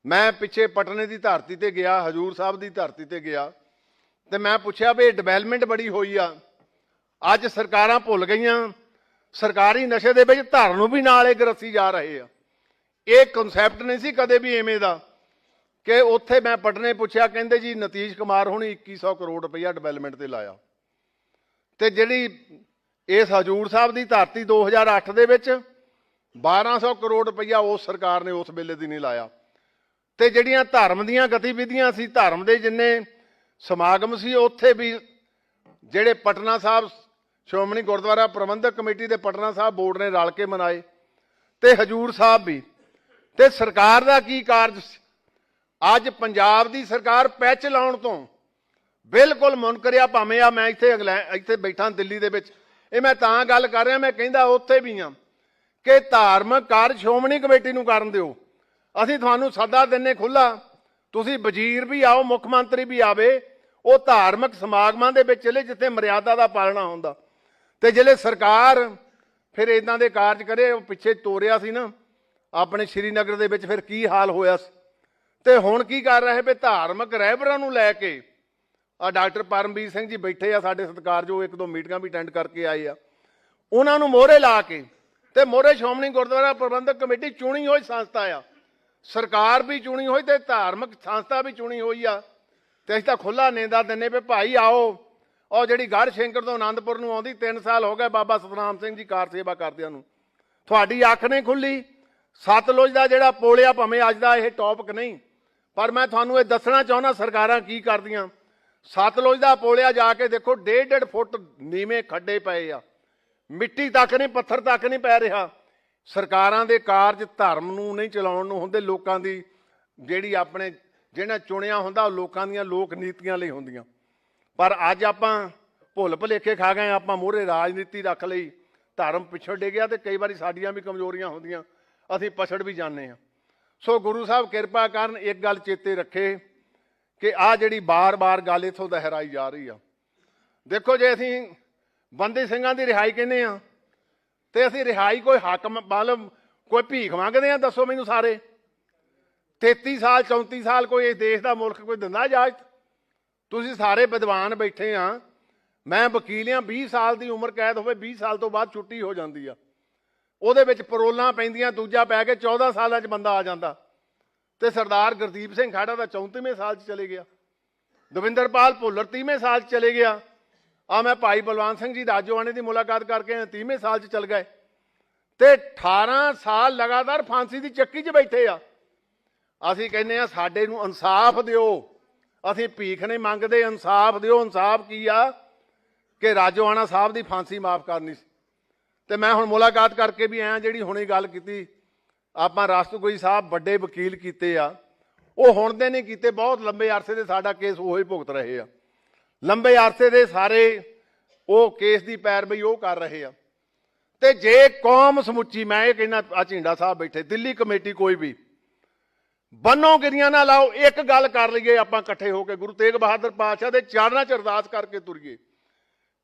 [SPEAKER 1] ਮੈਂ ਪਿੱਛੇ ਪਟਨੇ ਦੀ ਧਰਤੀ ਤੇ ਗਿਆ, ਹਜੂਰ ਸਾਹਿਬ ਦੀ ਧਰਤੀ ਤੇ ਗਿਆ ਤੇ ਮੈਂ ਪੁੱਛਿਆ ਵੀ ਡਿਵੈਲਪਮੈਂਟ ਬੜੀ ਹੋਈ ਆ। ਅੱਜ ਸਰਕਾਰਾਂ ਭੁੱਲ ਗਈਆਂ। ਸਰਕਾਰੀ ਨਸ਼ੇ ਦੇ ਵਿੱਚ ਧਰਨ ਨੂੰ ਵੀ ਨਾਲ ਇਹ ਰੱਸੀ ਜਾ ਰਹੇ ਆ। ਇਹ ਕਨਸੈਪਟ ਨਹੀਂ ਸੀ ਕਦੇ ਵੀ ਐਵੇਂ ਦਾ। ਕਿ ਉੱਥੇ ਮੈਂ ਪਟਨੇ ਪੁੱਛਿਆ, ਕਹਿੰਦੇ ਜੀ ਨਤੀਸ਼ ਕੁਮਾਰ ਹੁਣੀ 2100 ਕਰੋੜ ਰੁਪਈਆ ਡਿਵੈਲਪਮੈਂਟ ਤੇ ਲਾਇਆ। ਤੇ ਜਿਹੜੀ ਇਸ ਹਜੂਰ ਸਾਹਿਬ ਦੀ ਧਰਤੀ 2008 ਦੇ ਵਿੱਚ 1200 ਕਰੋੜ ਰੁਪਈਆ ਉਸ ਸਰਕਾਰ ਨੇ ਉਸ ਵੇਲੇ ਦੀ ਨਹੀਂ ਲਾਇਆ। ਤੇ ਜਿਹੜੀਆਂ ਧਰਮ ਦੀਆਂ ਗਤੀਵਿਧੀਆਂ ਸੀ, ਧਰਮ ਦੇ ਜਿੰਨੇ ਸਮਾਗਮ ਸੀ, ਉੱਥੇ ਵੀ ਜਿਹੜੇ ਪਟਨਾ ਸਾਹਿਬ ਸ਼੍ਰੋਮਣੀ ਗੁਰਦੁਆਰਾ ਪ੍ਰਬੰਧਕ ਕਮੇਟੀ ਦੇ ਪਟਨਾ ਸਾਹਿਬ ਬੋਰਡ ਨੇ ਰਲ ਕੇ ਮਨਾਏ। ਤੇ ਹਜੂਰ ਸਾਹਿਬ ਵੀ। ਤੇ ਸਰਕਾਰ ਦਾ ਕੀ ਕਾਰਜ ਅੱਜ ਪੰਜਾਬ ਦੀ ਸਰਕਾਰ ਪੈਚ ਲਾਉਣ ਤੋਂ ਬਿਲਕੁਲ ਮੁਨਕਰਿਆ, ਭਾਵੇਂ ਆ ਮੈਂ ਇੱਥੇ ਇੰਗਲੈਂਡ ਇੱਥੇ ਬੈਠਾ ਦਿੱਲੀ ਦੇ ਵਿੱਚ। ਇਹ ਮੈਂ ਤਾਂ ਗੱਲ ਕਰ ਰਿਹਾ, ਮੈਂ ਕਹਿੰਦਾ ਉੱਥੇ ਵੀ ਆ ਕਿ ਧਾਰਮਿਕ ਕਾਰਜ ਸ਼੍ਰੋਮਣੀ ਕਮੇਟੀ ਨੂੰ ਕਰਨ ਦਿਓ। ਅਸੀਂ ਤੁਹਾਨੂੰ ਸੱਦਾ ਦਿੰਨੇ ਖੁੱਲਾ ਤੁਸੀਂ ਵਜ਼ੀਰ ਵੀ ਆਓ, ਮੁੱਖ ਮੰਤਰੀ ਵੀ ਆਵੇ, ਉਹ ਧਾਰਮਿਕ ਸਮਾਗਮਾਂ ਦੇ ਵਿੱਚ ਚਲੇ ਜਿੱਥੇ ਮਰਿਆਦਾ ਦਾ ਪਾਲਣਾ ਹੁੰਦਾ। ਤੇ ਜਿਹੜੇ ਸਰਕਾਰ ਫਿਰ ਇਦਾਂ ਦੇ ਕਾਰਜ ਕਰੇ, ਉਹ ਪਿੱਛੇ ਤੋਰਿਆ ਸੀ ਨਾ, ਆਪਣੇ ਸ਼੍ਰੀਨਗਰ ਦੇ ਵਿੱਚ ਫਿਰ ਕੀ ਹਾਲ ਹੋਇਆ ਸੀ? ਤੇ ਹੁਣ ਕੀ ਕਰ ਰਹੇ ਵੀ ਧਾਰਮਿਕ ਰਹਿਬਰਾਂ ਨੂੰ ਲੈ ਕੇ ਆ ਡਾਕਟਰ ਪਰਮਵੀਰ ਸਿੰਘ ਜੀ ਬੈਠੇ ਆ ਸਾਡੇ ਸਤਿਕਾਰ ਜੋ ਇੱਕ ਦੋ ਮੀਟਿੰਗਾਂ ਵੀ ਅਟੈਂਡ ਕਰਕੇ ਆਏ ਆ। ਉਹਨਾਂ ਨੂੰ ਮੋਹਰੇ ਲਾ ਕੇ ਤੇ ਮੋਹਰੇ ਸ਼੍ਰੋਮਣੀ ਗੁਰਦੁਆਰਾ ਪ੍ਰਬੰਧਕ ਕਮੇਟੀ ਚੁਣੀ ਹੋਈ ਸੰਸਥਾ ਆ। ਸਰਕਾਰ ਵੀ ਚੁਣੀ ਹੋਈ ਤੇ ਧਾਰਮਿਕ ਸੰਸਥਾ ਵੀ ਚੁਣੀ ਹੋਈ ਆ। ਤੇ ਅਸੀਂ ਤਾਂ ਖੁੱਲਾ ਨੇਂਦਾ ਦਿੰਨੇ ਵੀ ਭਾਈ ਆਓ। ਉਹ ਜਿਹੜੀ ਗੜ ਸ਼ੰਕਰ ਤੋਂ ਆਨੰਦਪੁਰ ਨੂੰ ਆਉਂਦੀ 3 ਸਾਲ ਹੋ ਗਏ ਬਾਬਾ ਸਤਨਾਮ ਸਿੰਘ ਜੀ ਕਾਰ ਸੇਵਾ ਕਰਦਿਆਂ ਨੂੰ। ਤੁਹਾਡੀ ਅੱਖ ਨਹੀਂ ਖੁੱਲੀ ਸਤਲੁਜ ਦਾ ਜਿਹੜਾ ਪੋਲਿਆ ਭਾਵੇਂ ਅੱਜ ਦਾ ਇਹ ਟੌਪਿਕ ਨਹੀਂ। ਪਰ ਮੈਂ ਤੁਹਾਨੂੰ ਇਹ ਦੱਸਣਾ ਚਾਹੁੰਦਾ, ਸਰਕਾਰਾਂ ਕੀ ਕਰਦੀਆਂ? ਸਤਲੁਜ ਦਾ ਪੋਲਿਆ ਜਾ ਕੇ ਦੇਖੋ 1.5 ਫੁੱਟ ਨੀਵੇਂ ਖੱਡੇ ਪਏ ਆ। ਮਿੱਟੀ ਤੱਕ ਨਹੀਂ, ਪੱਥਰ ਤੱਕ ਨਹੀਂ ਪੈ ਰਿਹਾ। ਸਰਕਾਰਾਂ ਦੇ ਕਾਰਜ ਧਰਮ ਨੂੰ ਨਹੀਂ ਚਲਾਉਣ ਨੂੰ ਹੁੰਦੇ, ਲੋਕਾਂ ਦੀ ਜਿਹੜੀ ਆਪਣੇ, ਜਿਹੜਾ ਚੁਣਿਆ ਹੁੰਦਾ, ਉਹ ਲੋਕਾਂ ਦੀਆਂ ਲੋਕ ਨੀਤੀਆਂ ਲਈ ਹੁੰਦੀਆਂ। ਪਰ ਅੱਜ ਆਪਾਂ ਭੁੱਲ ਭੁਲੇਖੇ ਖਾ ਗਏ ਆਪਾਂ ਮੂਹਰੇ ਰਾਜਨੀਤੀ ਰੱਖ ਲਈ। ਧਰਮ ਪਿਛੜ ਡੇ ਗਿਆ ਤੇ ਕਈ ਵਾਰੀ ਸਾਡੀਆਂ ਵੀ ਕਮਜ਼ੋਰੀਆਂ ਹੁੰਦੀਆਂ। ਅਸੀਂ ਪਛੜ ਵੀ ਜਾਂਦੇ ਹਾਂ ਸੋ ਗੁਰੂ ਸਾਹਿਬ ਕਿਰਪਾ ਕਰਨ ਇੱਕ ਗੱਲ ਚੇਤੇ ਰੱਖੇ ਕਿ ਆ ਜਿਹੜੀ ਬਾਰ-ਬਾਰ ਗੱਲ ਇਥੋਂ ਦੁਹਰਾਈ ਜਾ ਰਹੀ ਆ। ਦੇਖੋ ਜੇ ਅਸੀਂ ਬੰਦੀ ਸਿੰਘਾਂ ਦੀ ਰਿਹਾਈ ਕਹਿੰਦੇ ਆ, ਤੇ ਅਸੀਂ ਰਿਹਾਈ ਕੋਈ ਹੱਕ ਮ- ਮਤਲਬ ਕੋਈ ਭੀਖ ਮੰਗਦੇ ਆ, ਦੱਸੋ ਮੈਨੂੰ ਸਾਰੇ। 33 ਸਾਲ 34 ਸਾਲ ਕੋਈ ਇਸ ਦੇਸ਼ ਦਾ ਮੁਲਕ ਕੋਈ ਦਿੰਦਾ ਇਜਾਜ਼ਤ? ਤੁਸੀਂ ਸਾਰੇ ਵਿਦਵਾਨ ਬੈਠੇ ਆ। ਮੈਂ ਵਕੀਲ ਆ 20 ਸਾਲ ਦੀ ਉਮਰ ਕੈਦ ਹੋਵੇ 20 ਸਾਲ ਤੋਂ ਬਾਅਦ ਛੁੱਟੀ ਹੋ ਜਾਂਦੀ ਆ। ਉਹਦੇ ਵਿੱਚ ਪਰੋਲਾਂ ਪੈਂਦੀਆਂ ਦੂਜਾ ਪੈ ਕੇ 14 ਸਾਲਾਂ 'ਚ ਬੰਦਾ ਆ ਜਾਂਦਾ। ਤੇ ਸਰਦਾਰ ਗੁਰਦੀਪ ਸਿੰਘ ਖਾੜਾ ਦਾ 34ਵੇਂ ਸਾਲ 'ਚ ਚਲੇ ਗਿਆ। ਦਵਿੰਦਰਪਾਲ ਭੁੱਲਰ 30ਵੇਂ ਸਾਲ 'ਚ ਚਲੇ ਗਿਆ। ਆ ਮੈਂ ਭਾਈ ਬਲਵੰਤ ਸਿੰਘ ਜੀ ਰਾਜੋਆਣੇ ਦੀ ਮੁਲਾਕਾਤ ਕਰਕੇ ਆਇਆ, 30ਵੇਂ ਸਾਲ 'ਚ ਚਲ ਗਏ। ਤੇ 18 ਸਾਲ ਲਗਾਤਾਰ ਫਾਂਸੀ ਦੀ ਚੱਕੀ 'ਚ ਬੈਠੇ ਆ। ਅਸੀਂ ਕਹਿੰਦੇ ਆ ਸਾਡੇ ਨੂੰ ਇਨਸਾਫ ਦਿਓ। ਅਸੀਂ ਭੀਖ ਨਹੀਂ ਮੰਗਦੇ ਇਨਸਾਫ ਦਿਓ। ਇਨਸਾਫ ਕੀ ਆ? ਕਿ ਰਾਜੋਆਣਾ ਸਾਹਿਬ ਦੀ ਫਾਂਸੀ ਮਾਫ ਕਰਨੀ ਸੀ। ਤੇ ਮੈਂ ਹੁਣ ਮੁਲਾਕਾਤ ਕਰਕੇ ਵੀ ਆਇਆ ਜਿਹੜੀ ਹੁਣੇ ਗੱਲ ਕੀਤੀ। ਆਪਾਂ ਰਾਸ਼ਟਰਪਤੀ ਸਾਹਿਬ ਵੱਡੇ ਵਕੀਲ ਕੀਤੇ ਆ। ਉਹ ਹੁਣ ਦੇ ਨਹੀਂ ਕੀਤੇ, ਬਹੁਤ ਲੰਬੇ ਅਰਸੇ ਦੇ ਸਾਡਾ ਕੇਸ ਉਹ ਹੀ ਭੁਗਤ ਰਹੇ ਆ। ਲੰਬੇ ਅਰਸੇ ਦੇ ਸਾਰੇ ਉਹ ਕੇਸ ਦੀ ਪੈਰਵਈ ਉਹ ਕਰ ਰਹੇ ਆ। ਤੇ ਜੇ ਕੌਮ ਸਮੁੱਚੀ, ਮੈਂ ਇਹ ਕਹਿੰਦਾ ਆ ਝਿੰਡਾ ਸਾਹਿਬ ਬੈਠੇ, ਦਿੱਲੀ ਕਮੇਟੀ ਕੋਈ ਵੀ, ਬੰਨੋ ਗਿਰੀਆਂ ਨਾ ਲਾਓ, ਇੱਕ ਗੱਲ ਕਰ ਲਈਏ, ਆਪਾਂ ਇਕੱਠੇ ਹੋ ਕੇ ਗੁਰੂ ਤੇਗ ਬਹਾਦਰ ਪਾਤਸ਼ਾਹ ਦੇ ਚਰਨਾਂ 'ਚ ਅਰਦਾਸ ਕਰਕੇ ਤੁਰੀਏ।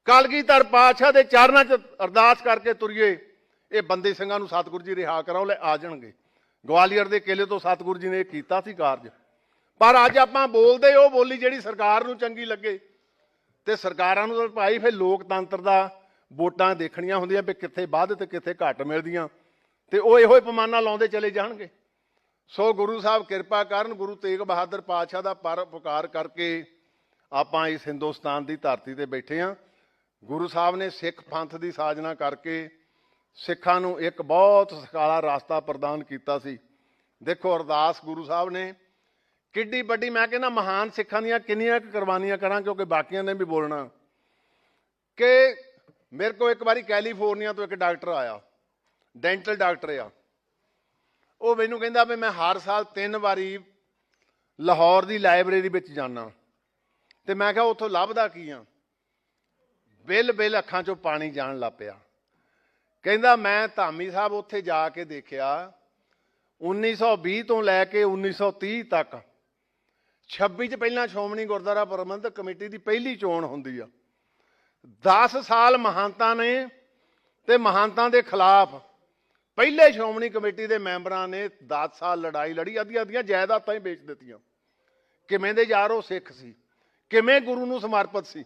[SPEAKER 1] ਕਲਗੀਧਰ ਪਾਤਸ਼ਾਹ ਦੇ ਚਰਨਾਂ 'ਚ ਅਰਦਾਸ ਕਰਕੇ ਤੁਰੀਏ। ਇਹ ਬੰਦੇ ਸਿੰਘਾਂ ਨੂੰ ਸਤਿਗੁਰੂ ਜੀ ਰਿਹਾ ਕਰਾਓ, ਲੈ ਆ ਜਾਣਗੇ। ਗਵਾਲੀਅਰ ਦੇ ਕਿਲੇ ਤੋਂ ਸਤਿਗੁਰੂ ਜੀ ਨੇ ਇਹ ਕੀਤਾ ਸੀ ਕਾਰਜ। ਪਰ ਅੱਜ ਆਪਾਂ ਬੋਲਦੇ ਉਹ ਬੋਲੀ ਜਿਹੜੀ ਸਰਕਾਰ ਨੂੰ ਚੰਗੀ ਲੱਗੇ। ਤੇ ਸਰਕਾਰਾਂ ਨੂੰ ਤਾਂ ਭਾਈ ਫਿਰ ਲੋਕਤੰਤਰ ਦਾ ਵੋਟਾਂ ਦੇਖਣੀਆਂ ਹੁੰਦੀਆਂ ਵੀ ਕਿੱਥੇ ਵੱਧ ਤੇ ਕਿੱਥੇ ਘੱਟ ਮਿਲਦੀਆਂ। ਤੇ ਉਹ ਇਹੋ ਹੀ ਪਮਾਨਾ ਲਾਉਂਦੇ ਚਲੇ ਜਾਣਗੇ। ਸੋ ਗੁਰੂ ਸਾਹਿਬ ਕਿਰਪਾ ਕਰਨ, ਗੁਰੂ ਤੇਗ ਬਹਾਦਰ ਪਾਤਸ਼ਾਹ ਦਾ ਪਰ ਪੁਕਾਰ ਕਰਕੇ ਆਪਾਂ ਇਸ ਹਿੰਦੁਸਤਾਨ ਦੀ ਧਰਤੀ ਤੇ ਬੈਠੇ ਹਾਂ। ਗੁਰੂ ਸਾਹਿਬ ਨੇ ਸਿੱਖ ਪੰਥ ਦੀ ਸਾਜਨਾ ਕਰਕੇ ਸਿੱਖਾਂ ਨੂੰ ਇੱਕ ਬਹੁਤ ਸਕਾਲਾ ਰਸਤਾ ਪ੍ਰਦਾਨ ਕੀਤਾ ਸੀ। ਦੇਖੋ ਅਰਦਾਸ ਗੁਰੂ ਸਾਹਿਬ ਨੇ, ਕਿੱਡੀ ਵੱਡੀ, ਮੈਂ ਕਹਿੰਦਾ ਮਹਾਨ ਸਿੱਖਾਂ ਦੀਆਂ ਕਿੰਨੀਆਂ ਕੁ ਕੁਰਬਾਨੀਆਂ ਕਰਾਂ, ਕਿਉਂਕਿ ਬਾਕੀਆਂ ਨੇ ਵੀ ਬੋਲਣਾ। ਕਿ ਮੇਰੇ ਕੋਲ ਇੱਕ ਵਾਰੀ ਕੈਲੀਫੋਰਨੀਆ ਤੋਂ ਇੱਕ ਡਾਕਟਰ ਆਇਆ, ਡੈਂਟਲ ਡਾਕਟਰ ਆ। ਉਹ ਮੈਨੂੰ ਕਹਿੰਦਾ ਵੀ ਮੈਂ ਹਰ ਸਾਲ ਤਿੰਨ ਵਾਰੀ ਲਾਹੌਰ ਦੀ ਲਾਇਬ੍ਰੇਰੀ ਵਿੱਚ ਜਾਣਾ ਤੇ ਮੈਂ ਕਿਹਾ, ਉੱਥੋਂ ਲੱਭਦਾ ਕੀ ਆ? ਬਿੱਲ ਬਿੱਲ ਅੱਖਾਂ 'ਚੋਂ ਪਾਣੀ ਜਾਣ ਲੱਗ ਪਿਆ। ਕਹਿੰਦਾ, ਮੈਂ ਧਾਮੀ ਸਾਹਿਬ ਉੱਥੇ ਜਾ ਕੇ ਦੇਖਿਆ 1920 ਤੋਂ ਲੈ ਕੇ 1930 ਤੱਕ। 26 ਚ ਪਹਿਲਾਂ ਸ਼੍ਰੋਮਣੀ ਗੁਰਦੁਆਰਾ ਪ੍ਰਬੰਧਕ ਕਮੇਟੀ ਦੀ ਪਹਿਲੀ ਚੋਣ ਹੁੰਦੀ ਆ। 10 ਸਾਲ ਮਹੰਤਾਂ ਨੇ ਤੇ ਮਹੰਤਾਂ ਦੇ ਖਿਲਾਫ ਪਹਿਲੇ ਸ਼੍ਰੋਮਣੀ ਕਮੇਟੀ ਦੇ ਮੈਂਬਰਾਂ ਨੇ 10 ਸਾਲ ਲੜਾਈ ਲੜੀ ਅੱਧੀਆਂ ਅੱਧੀਆਂ ਜਾਇਦਾਦਾਂ ਹੀ ਵੇਚ ਦਿੱਤੀਆਂ। ਕਿਵੇਂ ਦੇ ਯਾਰ ਉਹ ਸਿੱਖ ਸੀ, ਕਿਵੇਂ ਗੁਰੂ ਨੂੰ ਸਮਰਪਿਤ ਸੀ।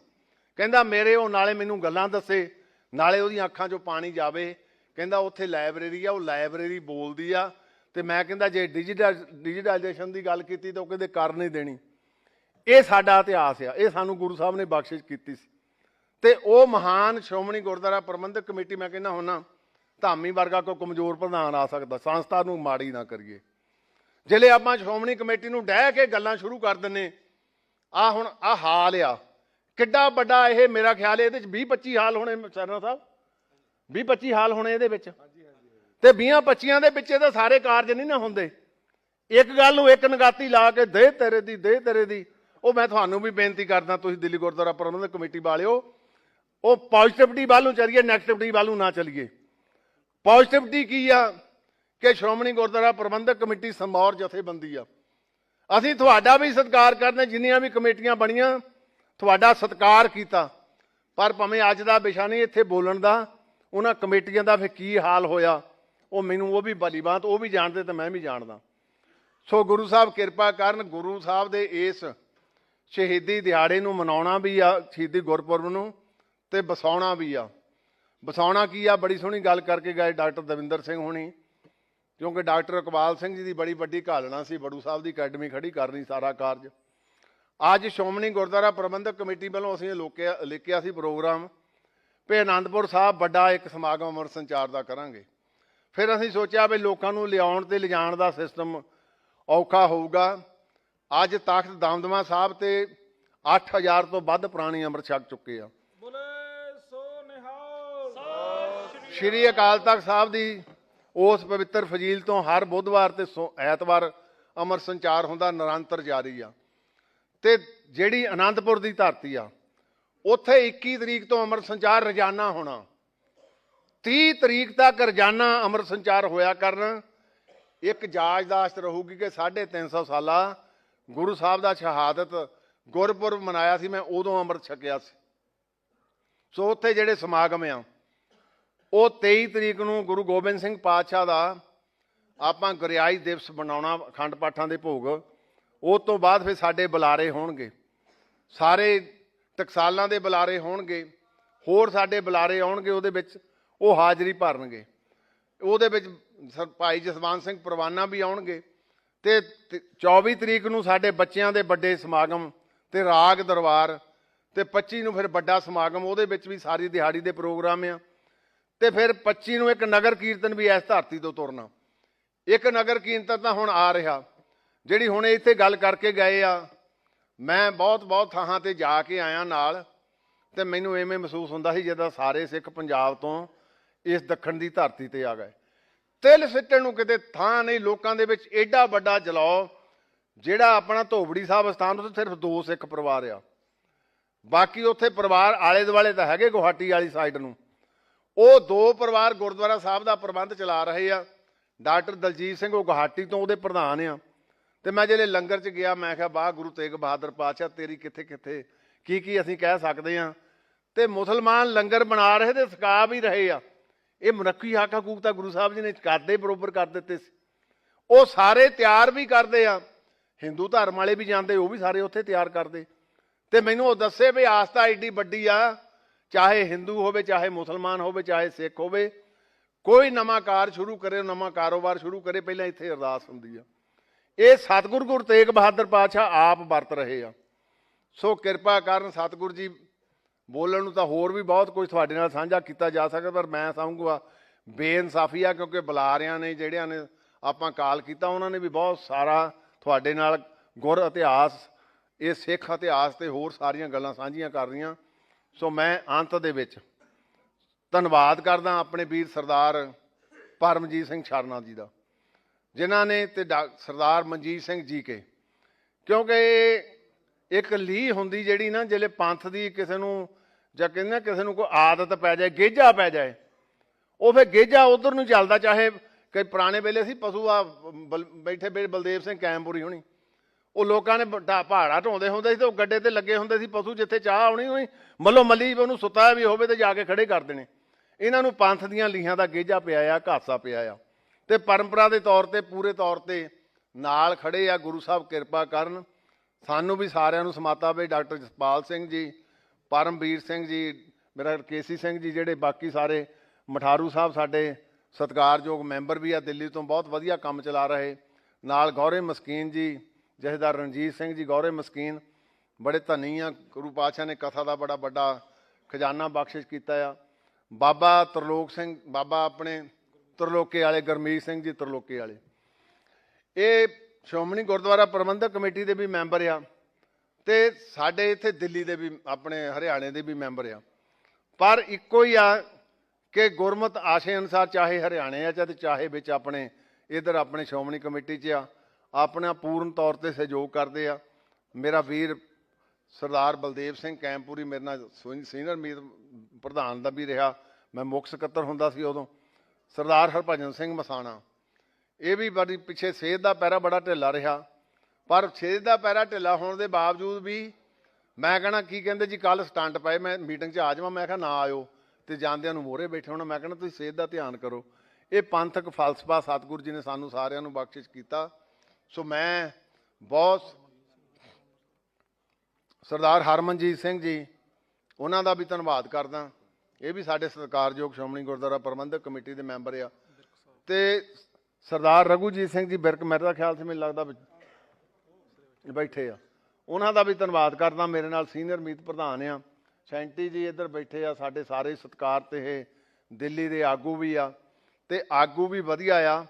[SPEAKER 1] ਕਹਿੰਦਾ, ਮੇਰੇ ਉਹ ਨਾਲੇ ਮੈਨੂੰ ਗੱਲਾਂ ਦੱਸੇ, ਨਾਲੇ ਉਹਦੀਆਂ ਅੱਖਾਂ 'ਚੋਂ ਪਾਣੀ ਜਾਵੇ। ਕਹਿੰਦਾ, ਉੱਥੇ ਲਾਇਬ੍ਰੇਰੀ ਆ, ਉਹ ਲਾਇਬ੍ਰੇਰੀ ਬੋਲਦੀ ਆ। ਤੇ ਮੈਂ ਕਹਿੰਦਾ, ਜੇ ਡਿਜੀਟਲ ਡਿਜੀਟਲਾਈਜੇਸ਼ਨ ਦੀ ਗੱਲ ਕੀਤੀ ਤਾਂ ਉਹ ਕਹਿੰਦੇ ਕਰ ਨਹੀਂ ਦੇਣੀ। ਇਹ ਸਾਡਾ ਇਤਿਹਾਸ ਆ, ਇਹ ਸਾਨੂੰ ਗੁਰੂ ਸਾਹਿਬ ਨੇ ਬਖਸ਼ਿਸ਼ ਕੀਤੀ ਸੀ। ਤੇ ਉਹ ਮਹਾਨ ਸ਼੍ਰੋਮਣੀ ਗੁਰਦੁਆਰਾ ਪ੍ਰਬੰਧਕ ਕਮੇਟੀ, ਮੈਂ ਕਹਿੰਦਾ ਹੁੰਨਾ, ਧਾਮੀ ਵਰਗਾ ਕੋ ਕਮਜ਼ੋਰ ਪ੍ਰਧਾਨ ਆ ਸਕਦਾ, ਸੰਸਥਾ ਨੂੰ ਮਾੜੀ ਨਾ ਕਰੀਏ। ਜਿਹੜੇ ਆਪਾਂ ਸ਼੍ਰੋਮਣੀ ਕਮੇਟੀ ਨੂੰ ਡਹਿ ਕੇ ਗੱਲਾਂ ਸ਼ੁਰੂ ਕਰ ਦਿੰਨੇ ਆ ਹੁਣ ਆ ਹਾਲ ਆ। ਕਿੱਡਾ ਵੱਡਾ ਇਹ ਮੇਰਾ ਖਿਆਲ ਹੈ ਇਹਦੇ ਚ 20 25 ਹਾਲ ਹੋਣੇ ਸਰਨਾ ਸਾਹਿਬ। 20 25 ਹਾਲ ਹੋਣੇ ਇਹਦੇ ਵਿੱਚ। ਤੇ 20 25 ਦੇ ਵਿੱਚ ਇਹਦੇ ਸਾਰੇ ਕਾਰਜ ਨਹੀਂ ਨਾ ਹੁੰਦੇ। ਇੱਕ ਗੱਲ ਨੂੰ ਇੱਕ ਨਗਾਤੀ ਲਾ ਕੇ ਦੇ ਤੇਰੇ ਦੀ, ਦੇ ਤੇਰੇ ਦੀ। ਉਹ ਮੈਂ ਤੁਹਾਨੂੰ ਵੀ ਬੇਨਤੀ ਕਰਦਾ, ਤੁਸੀਂ ਦਿੱਲੀ ਗੁਰਦੁਆਰਾ ਪ੍ਰਬੰਧਕ ਕਮੇਟੀ ਵਾਲਿਓ। ਉਹ ਪੋਜ਼ਿਟਿਵਿਟੀ ਵੱਲ ਨੂੰ ਚੱਲੀਏ ਨੈਗੇਟਿਵਿਟੀ ਵੱਲ ਨੂੰ ਨਾ ਚੱਲੀਏ। ਪੋਜ਼ਿਟਿਵਿਟੀ ਕੀ ਆ? ਕਿ ਸ਼੍ਰੋਮਣੀ ਗੁਰਦੁਆਰਾ ਪ੍ਰਬੰਧਕ ਕਮੇਟੀ ਸਮੌਰ ਜਥੇਬੰਦੀ ਆ। ਅਸੀਂ ਤੁਹਾਡਾ ਵੀ ਸਤਿਕਾਰ ਕਰਦੇ ਜਿੰਨੀਆਂ ਵੀ ਕਮੇਟੀਆਂ ਬਣੀਆਂ। ਤੁਹਾਡਾ ਸਤਿਕਾਰ ਕੀਤਾ। ਪਰ ਭਾਵੇਂ ਅੱਜ ਦਾ ਵਿਸ਼ਾ ਨਹੀਂ ਇੱਥੇ ਬੋਲਣ ਦਾ, ਉਹਨਾਂ ਕਮੇਟੀਆਂ ਦਾ ਫਿਰ ਕੀ ਹਾਲ ਹੋਇਆ? ਉਹ ਮੈਨੂੰ ਉਹ ਵੀ ਬਲੀਬਾਤ ਉਹ ਵੀ ਜਾਣਦੇ ਤੇ ਮੈਂ ਵੀ ਜਾਣਦਾ। ਸੋ ਗੁਰੂ ਸਾਹਿਬ ਕਿਰਪਾ ਕਰਨ, ਗੁਰੂ ਸਾਹਿਬ ਦੇ ਇਸ ਸ਼ਹੀਦੀ ਦਿਹਾੜੇ ਨੂੰ ਮਨਾਉਣਾ ਵੀ ਆ, ਸ਼ਹੀਦੀ ਗੁਰਪੁਰਬ ਨੂੰ ਤੇ ਵਸਾਉਣਾ ਵੀ ਆ। ਵਸਾਉਣਾ ਕੀ ਆ? ਬੜੀ ਸੋਹਣੀ ਗੱਲ ਕਰਕੇ ਗਏ ਡਾਕਟਰ ਦਵਿੰਦਰ ਸਿੰਘ ਹੋਣੀ। ਕਿਉਂਕਿ ਡਾਕਟਰ ਇਕਬਾਲ ਸਿੰਘ ਜੀ ਦੀ ਬੜੀ ਵੱਡੀ ਘਾਲਣਾ ਸੀ, ਬੜੂ ਸਾਹਿਬ ਦੀ ਅਕੈਡਮੀ ਖੜੀ ਕਰਨੀ ਸਾਰਾ ਕਾਰਜ। ਅੱਜ ਸ਼੍ਰੋਮਣੀ ਗੁਰਦੁਆਰਾ ਪ੍ਰਬੰਧਕ ਕਮੇਟੀ ਵੱਲੋਂ ਅਸੀਂ ਲੋਕਿਆ ਲਿਖਿਆ ਸੀ ਪ੍ਰੋਗਰਾਮ ਵੀ ਆਨੰਦਪੁਰ ਸਾਹਿਬ ਵੱਡਾ ਇੱਕ ਸਮਾਗਮ ਅਮਰ ਸੰਚਾਰ ਦਾ ਕਰਾਂਗੇ। ਫਿਰ ਅਸੀਂ ਸੋਚਿਆ ਵੀ ਲੋਕਾਂ ਨੂੰ ਲਿਆਉਣ ਤੇ ਲਿਜਾਣ ਦਾ ਸਿਸਟਮ ਔਖਾ ਹੋਊਗਾ। ਅੱਜ ਤਖਤ ਦਮਦਮਾ ਸਾਹਿਬ ਤੇ 8000 ਤੋਂ ਵੱਧ ਪ੍ਰਾਣੀ ਅੰਮ੍ਰਿਤ ਛਕ ਚੁੱਕੇ ਆ।
[SPEAKER 2] ਬੋਲੇ ਸੋ ਨਿਹਾਲ।
[SPEAKER 1] ਸ਼੍ਰੀ ਅਕਾਲ ਤਖਤ ਸਾਹਿਬ ਦੀ ਉਸ ਪਵਿੱਤਰ ਫਜ਼ੀਲ ਤੋਂ ਹਰ ਬੁੱਧਵਾਰ ਤੇ ਸੋ- ਐਤਵਾਰ ਅਮਰ ਸੰਚਾਰ ਹੁੰਦਾ ਨਿਰੰਤਰ ਜਾਰੀ ਆ। ਤੇ ਜਿਹੜੀ ਆਨੰਦਪੁਰ ਦੀ ਧਰਤੀ ਆ, ਉੱਥੇ 21 ਤਰੀਕ ਤੋਂ ਅਮਰ ਸੰਚਾਰ ਰੋਜ਼ਾਨਾ ਹੋਣਾ। 30 ਤਰੀਕ ਤੱਕ ਰੋਜ਼ਾਨਾ ਅਮਰ ਸੰਚਾਰ ਹੋਇਆ ਕਰਨ। ਇੱਕ ਜਾਜਦਾਸ਼ਤ ਰਹੂਗੀ ਕਿ 350 ਸਾਲਾ ਗੁਰੂ ਸਾਹਿਬ ਦਾ ਸ਼ਹਾਦਤ ਗੁਰਪੁਰਬ ਮਨਾਇਆ ਸੀ, ਮੈਂ ਉਦੋਂ ਅੰਮ੍ਰਿਤ ਛਕਿਆ ਸੀ। ਸੋ ਉੱਥੇ ਜਿਹੜੇ ਸਮਾਗਮ ਆ, ਉਹ 23 ਤਰੀਕ ਨੂੰ ਗੁਰੂ ਗੋਬਿੰਦ ਸਿੰਘ ਪਾਤਸ਼ਾਹ ਦਾ ਆਪਾਂ ਗੁਰਿਆਈ ਦਿਵਸ ਬਣਾਉਣਾ ਅਖੰਡ ਪਾਠਾਂ ਦੇ ਭੋਗ। ਉਹ ਤੋਂ ਬਾਅਦ ਫਿਰ ਸਾਡੇ ਬੁਲਾਰੇ ਹੋਣਗੇ। ਸਾਰੇ ਟਕਸਾਲਾਂ ਦੇ ਬੁਲਾਰੇ ਹੋਣਗੇ। ਹੋਰ ਸਾਡੇ ਬੁਲਾਰੇ ਆਉਣਗੇ, ਉਹਦੇ ਵਿੱਚ ਉਹ ਹਾਜ਼ਰੀ ਭਰਨਗੇ। ਉਹਦੇ ਵਿੱਚ ਸਰ, ਭਾਈ ਜਸਵੰਤ ਸਿੰਘ ਪਰਵਾਨਾ ਵੀ ਆਉਣਗੇ ਤੇ ਤੇ 24 ਤਰੀਕ ਨੂੰ ਸਾਡੇ ਬੱਚਿਆਂ ਦੇ ਵੱਡੇ ਸਮਾਗਮ ਤੇ ਰਾਗ ਦਰਬਾਰ ਤੇ 25 ਨੂੰ ਫਿਰ ਵੱਡਾ ਸਮਾਗਮ, ਉਹਦੇ ਵਿੱਚ ਵੀ ਸਾਰੀ ਦਿਹਾੜੀ ਦੇ ਪ੍ਰੋਗਰਾਮ ਆ। ਤੇ ਫਿਰ 25 ਨੂੰ ਇੱਕ ਨਗਰ ਕੀਰਤਨ ਵੀ ਇਸ ਧਰਤੀ ਤੋਂ ਤੁਰਨਾ। ਇੱਕ ਨਗਰ ਕੀਰਤਨ ਤਾਂ ਹੁਣ ਆ ਰਿਹਾ। ਜਿਹੜੀ ਹੁਣ ਇੱਥੇ ਗੱਲ ਕਰਕੇ ਗਏ ਆ, ਮੈਂ ਬਹੁਤ ਬਹੁਤ ਥਾਂ ਤੇ ਜਾ ਕੇ ਆਇਆ ਨਾਲ ਤੇ ਮੈਨੂੰ ਐਵੇਂ ਮਹਿਸੂਸ ਹੁੰਦਾ ਸੀ ਜਿੱਦਾਂ ਸਾਰੇ ਸਿੱਖ ਪੰਜਾਬ ਤੋਂ ਇਸ ਦੱਖਣ ਦੀ ਧਰਤੀ ਤੇ ਆ ਗਏ। ਤਿਲ ਸਿੱਟਣ ਨੂੰ ਕਿਤੇ ਥਾਂ ਨਹੀਂ, ਲੋਕਾਂ ਦੇ ਵਿੱਚ ਐਡਾ ਵੱਡਾ ਜਲਾਓ ਜਿਹੜਾ ਆਪਣਾ ਧੋਬੜੀ ਸਾਹਿਬ ਸਥਾਨ ਉੱਥੇ ਸਿਰਫ ਦੋ ਸਿੱਖ ਪਰਿਵਾਰ ਆ। ਬਾਕੀ ਉੱਥੇ ਪਰਿਵਾਰ ਆਲੇ ਦੁਆਲੇ ਤਾਂ ਹੈਗੇ ਗੁਹਾਟੀ ਵਾਲੀ ਸਾਈਡ ਨੂੰ। ਉਹ ਦੋ ਪਰਿਵਾਰ ਗੁਰਦੁਆਰਾ ਸਾਹਿਬ ਦਾ ਪ੍ਰਬੰਧ ਚਲਾ ਰਹੇ ਆ। ਡਾਕਟਰ ਦਲਜੀਤ ਸਿੰਘ ਉਹ ਗੁਹਾਟੀ ਤੋਂ ਉਹਦੇ ਪ੍ਰਧਾਨ ਆ। ਤੇ ਮੈਂ ਜਿਹੜੇ ਲੰਗਰ 'ਚ ਗਿਆ, ਮੈਂ ਕਿਹਾ, ਵਾਹ, ਗੁਰੂ ਤੇਗ ਬਹਾਦਰ ਪਾਤਸ਼ਾਹ, ਤੇਰੀ ਕਿੱਥੇ ਕਿੱਥੇ? ਕੀ ਕੀ ਅਸੀਂ ਕਹਿ ਸਕਦੇ ਆ? ਤੇ ਮੁਸਲਮਾਨ ਲੰਗਰ ਬਣਾ ਰਹੇ ਤੇ ਸਕਾ ਵੀ ਰਹੇ ਆ। ਇਹ ਮਨੱਖੀ ਹੱਕ ਹਕੂਕ ਤਾਂ ਗੁਰੂ ਸਾਹਿਬ ਜੀ ਨੇ ਕਰਦੇ ਬਰੋਬਰ ਕਰ ਦਿੱਤੇ ਸੀ। ਉਹ ਸਾਰੇ ਤਿਆਰ ਵੀ ਕਰਦੇ ਆ। ਹਿੰਦੂ ਧਰਮ ਵਾਲੇ ਵੀ ਜਾਂਦੇ, ਉਹ ਵੀ ਸਾਰੇ ਉੱਥੇ ਤਿਆਰ ਕਰਦੇ। ਤੇ ਮੈਨੂੰ ਉਹ ਦੱਸੇ ਵੀ ਆਸਤਾ ਐਡੀ ਵੱਡੀ ਆ, ਚਾਹੇ ਹਿੰਦੂ ਹੋਵੇ, ਚਾਹੇ ਮੁਸਲਮਾਨ ਹੋਵੇ, ਚਾਹੇ ਸਿੱਖ ਹੋਵੇ, ਕੋਈ ਨਵਾਂ ਕਾਰ ਸ਼ੁਰੂ ਕਰੇ, ਨਵਾਂ ਕਾਰੋਬਾਰ ਸ਼ੁਰੂ ਕਰੇ, ਪਹਿਲਾਂ ਇੱਥੇ ਅਰਦਾਸ ਹੁੰਦੀ ਆ। ਇਹ ਸਤਿਗੁਰ ਗੁਰੂ ਤੇਗ ਬਹਾਦਰ ਪਾਤਸ਼ਾਹ ਆਪ ਵਰਤ ਰਹੇ ਆ। ਸੋ ਕਿਰਪਾ ਕਰਨ ਸਤਿਗੁਰ ਜੀ ਬੋਲਣ ਨੂੰ ਤਾਂ ਹੋਰ ਵੀ ਬਹੁਤ ਕੁਝ ਤੁਹਾਡੇ ਨਾਲ ਸਾਂਝਾ ਕੀਤਾ ਜਾ ਸਕਦਾ, ਪਰ ਮੈਂ ਸਮਝੂਗਾ ਬੇਇਨਸਾਫੀ ਆ, ਕਿਉਂਕਿ ਬੁਲਾਰਿਆਂ ਨੇ, ਜਿਹੜਿਆਂ ਨੇ ਆਪਾਂ ਕਾਲ ਕੀਤਾ, ਉਹਨਾਂ ਨੇ ਵੀ ਬਹੁਤ ਸਾਰਾ ਤੁਹਾਡੇ ਨਾਲ ਗੁਰ ਇਤਿਹਾਸ, ਇਹ ਸਿੱਖ ਇਤਿਹਾਸ ਤੇ ਹੋਰ ਸਾਰੀਆਂ ਗੱਲਾਂ ਸਾਂਝੀਆਂ ਕਰ ਰਹੀਆਂ। ਸੋ ਮੈਂ ਅੰਤ ਦੇ ਵਿੱਚ ਧੰਨਵਾਦ ਕਰਦਾ ਆਪਣੇ ਵੀਰ ਸਰਦਾਰ ਪਰਮਜੀਤ ਸਿੰਘ ਸ਼ਰਨਾ ਜੀ ਦਾ। ਜਿਨ੍ਹਾਂ ਨੇ ਤੇ ਡਾ- ਸਰਦਾਰ ਮਨਜੀਤ ਸਿੰਘ ਜੀ ਕੇ। ਕਿਉਂਕਿ ਇੱਕ ਲੀ ਹੁੰਦੀ ਜਿਹੜੀ ਨਾ ਜਿਹੜੇ ਪੰਥ ਦੀ ਕਿਸੇ ਨੂੰ ਜਾਂ ਕਹਿੰਦੇ ਨਾ ਕਿਸੇ ਨੂੰ ਕੋਈ ਆਦਤ ਪੈ ਜਾਏ, ਗੇਜਾ ਪੈ ਜਾਏ, ਉਹ ਫਿਰ ਗੇਜਾ ਉਧਰ ਨੂੰ ਚੱਲਦਾ, ਚਾਹੇ ਕਿ ਪੁਰਾਣੇ ਵੇਲੇ ਸੀ, ਪਸ਼ੂ ਆ, ਬਲ- ਬੈਠੇ ਬਲਦੇਵ ਸਿੰਘ ਕੈਮਪੁਰੀ ਹੋਣੀ। ਉਹ ਲੋਕਾਂ ਨੇ ਵੱਡਾ ਪਹਾੜਾ ਢੋਂਦੇ ਹੁੰਦੇ ਸੀ ਤੇ ਉਹ ਗੱਡੇ ਤੇ ਲੱਗੇ ਹੁੰਦੇ ਸੀ, ਪਸ਼ੂ ਜਿੱਥੇ ਚਾਹ ਆਉਣੀ ਹੋਣੀ, ਮੱਲੋ ਮੱਲੀ ਉਹਨੂੰ ਸੁੱਤਾ ਵੀ ਹੋਵੇ ਤੇ ਜਾ ਕੇ ਖੜੇ ਕਰ ਦੇਣੇ। ਇਹਨਾਂ ਨੂੰ ਪੰਥ ਦੀਆਂ ਲੀਹਾਂ ਦਾ ਗੇਜਾ ਪਿਆ ਆ, ਘਾਸਾ ਪਿਆ ਆ। ਤੇ ਪਰੰਪਰਾ ਦੇ ਤੌਰ ਤੇ, ਪੂਰੇ ਤੌਰ ਤੇ ਨਾਲ ਖੜੇ ਆ ਗੁਰੂ ਸਾਹਿਬ ਕਿਰਪਾ ਕਰਨ। ਸਾਨੂੰ ਵੀ ਸਾਰਿਆਂ ਨੂੰ ਸਮਾਤਾ ਬਈ ਡਾਕਟਰ ਜਸਪਾਲ ਸਿੰਘ ਜੀ, ਪਰਮਵੀਰ ਸਿੰਘ ਜੀ, ਮੇਰਾ ਕੇਸੀ ਸਿੰਘ ਜੀ ਜਿਹੜੇ ਬਾਕੀ ਸਾਰੇ ਮਠਾਰੂ ਸਾਹਿਬ ਸਾਡੇ ਸਤਿਕਾਰਯੋਗ ਮੈਂਬਰ ਵੀ ਆ, ਦਿੱਲੀ ਤੋਂ ਬਹੁਤ ਵਧੀਆ ਕੰਮ ਚਲਾ ਰਹੇ। ਨਾਲ ਗੌਰੇ ਮਸਕੀਨ ਜੀ ਜਥੇਦਾਰ ਰਣਜੀਤ ਸਿੰਘ ਜੀ, ਗੌਰੇ ਮਸਕੀਨ, ਬੜੇ ਧਨੀ ਆ, ਗੁਰੂ ਪਾਤਸ਼ਾਹ ਨੇ ਕਥਾ ਦਾ ਬੜਾ ਵੱਡਾ ਖਜ਼ਾਨਾ ਬਖਸ਼ਿਸ਼ ਕੀਤਾ ਆ। ਬਾਬਾ ਤਰਲੋਕ ਸਿੰਘ, ਬਾਬਾ ਆਪਣੇ ਤਰਲੋਕੇ ਵਾਲੇ, ਗਰਮੀਤ ਸਿੰਘ ਜੀ ਤਰਲੋਕੇ ਵਾਲੇ। ਇਹ ਸ਼੍ਰੋਮਣੀ ਗੁਰਦੁਆਰਾ ਪ੍ਰਬੰਧਕ ਕਮੇਟੀ ਦੇ ਵੀ ਮੈਂਬਰ ਆ ਤੇ ਸਾਡੇ ਇੱਥੇ ਦਿੱਲੀ ਦੇ ਵੀ, ਆਪਣੇ ਹਰਿਆਣੇ ਦੇ ਵੀ ਮੈਂਬਰ ਆ। ਪਰ ਇੱਕੋ ਹੀ ਆ ਕਿ ਗੁਰਮਤ ਆਸ਼ੇ ਅਨੁਸਾਰ ਚਾਹੇ ਹਰਿਆਣੇ ਆ ਚਾਹੇ ਚਾਹੇ ਵਿੱਚ ਆਪਣੇ, ਇਧਰ ਆਪਣੇ ਸ਼੍ਰੋਮਣੀ ਕਮੇਟੀ 'ਚ ਆ, ਆਪਣਾ ਪੂਰਨ ਤੌਰ ਤੇ ਸਹਿਯੋਗ ਕਰਦੇ ਆ। ਮੇਰਾ ਵੀਰ ਸਰਦਾਰ ਬਲਦੇਵ ਸਿੰਘ ਕੈਂਪੂਰੀ ਮੇਰੇ ਨਾਲ ਸੁਨ- ਸੀਨੀਅਰ ਮੀਤ ਪ੍ਰਧਾਨ ਦਾ ਵੀ ਰਿਹਾ। ਮੈਂ ਮੁੱਖ ਸਕੱਤਰ ਹੁੰਦਾ ਸੀ ਉਦੋਂ। ਸਰਦਾਰ ਹਰਭਜਨ ਸਿੰਘ ਮਸਾਣਾ। ਇਹ ਵੀ ਬੜੀ ਪਿੱਛੇ ਸੇਧ ਦਾ ਪੈਰਾ ਬੜਾ ਢਿੱਲਾ ਰਿਹਾ। ਪਰ ਸੇਧ ਦਾ ਪੈਰਾ ਢਿੱਲਾ ਹੋਣ ਦੇ ਬਾਵਜੂਦ ਵੀ ਮੈਂ ਕਹਣਾ ਕੀ ਕਹਿੰਦੇ ਜੀ ਕੱਲ ਸਟੰਟ ਪਏ, ਮੈਂ ਮੀਟਿੰਗ 'ਚ ਆ ਜਾਵਾਂ, ਮੈਂ ਕਿਹਾ ਨਾ ਆਇਓ ਤੇ ਜਾਂਦਿਆਂ ਨੂੰ ਮੋਹਰੇ ਬੈਠੇ ਹੋਣਾ। ਮੈਂ ਕਹਿੰਦਾ ਤੁਸੀਂ ਸੇਧ ਦਾ ਧਿਆਨ ਕਰੋ। ਇਹ ਪੰਥਕ ਫਲਸਫਾ ਸਤਿਗੁਰੂ ਜੀ ਨੇ ਸਾਨੂੰ ਸਾਰਿਆਂ ਨੂੰ ਬਖਸ਼ਿਸ਼ ਕੀਤਾ। ਸੋ ਮੈਂ ਬਹੁਤ ਸਰਦਾਰ ਹਰਮਨਜੀਤ ਸਿੰਘ ਜੀ, ਉਹਨਾਂ ਦਾ ਵੀ ਧੰਨਵਾਦ ਕਰਦਾ। ਇਹ ਵੀ ਸਾਡੇ ਸਤਿਕਾਰਯੋਗ ਸ਼੍ਰੋਮਣੀ ਗੁਰਦੁਆਰਾ ਪ੍ਰਬੰਧਕ ਕਮੇਟੀ ਦੇ ਮੈਂਬਰ ਆ। ਤੇ ਸਰਦਾਰ ਰਘੂਜੀਤ ਸਿੰਘ ਜੀ ਬਿਰਕ ਮੇਰੇ ਦਾ ਖਿਆਲ ਸੀ, ਮੈਨੂੰ ਲੱਗਦਾ ਬੈਠੇ ਆ। ਉਹਨਾਂ ਦਾ ਵੀ ਧੰਨਵਾਦ ਕਰਦਾ, ਮੇਰੇ ਨਾਲ ਸੀਨੀਅਰ ਮੀਤ ਪ੍ਰਧਾਨ ਆ। ਸੈਂਟੀ ਜੀ ਇੱਧਰ ਬੈਠੇ ਆ, ਸਾਡੇ ਸਾਰੇ ਸਤਿਕਾਰ ਤੇ ਇਹ ਦਿੱਲੀ ਦੇ ਆਗੂ ਵੀ ਆ। ਤੇ ਆਗੂ ਵੀ ਵਧੀਆ ਆ।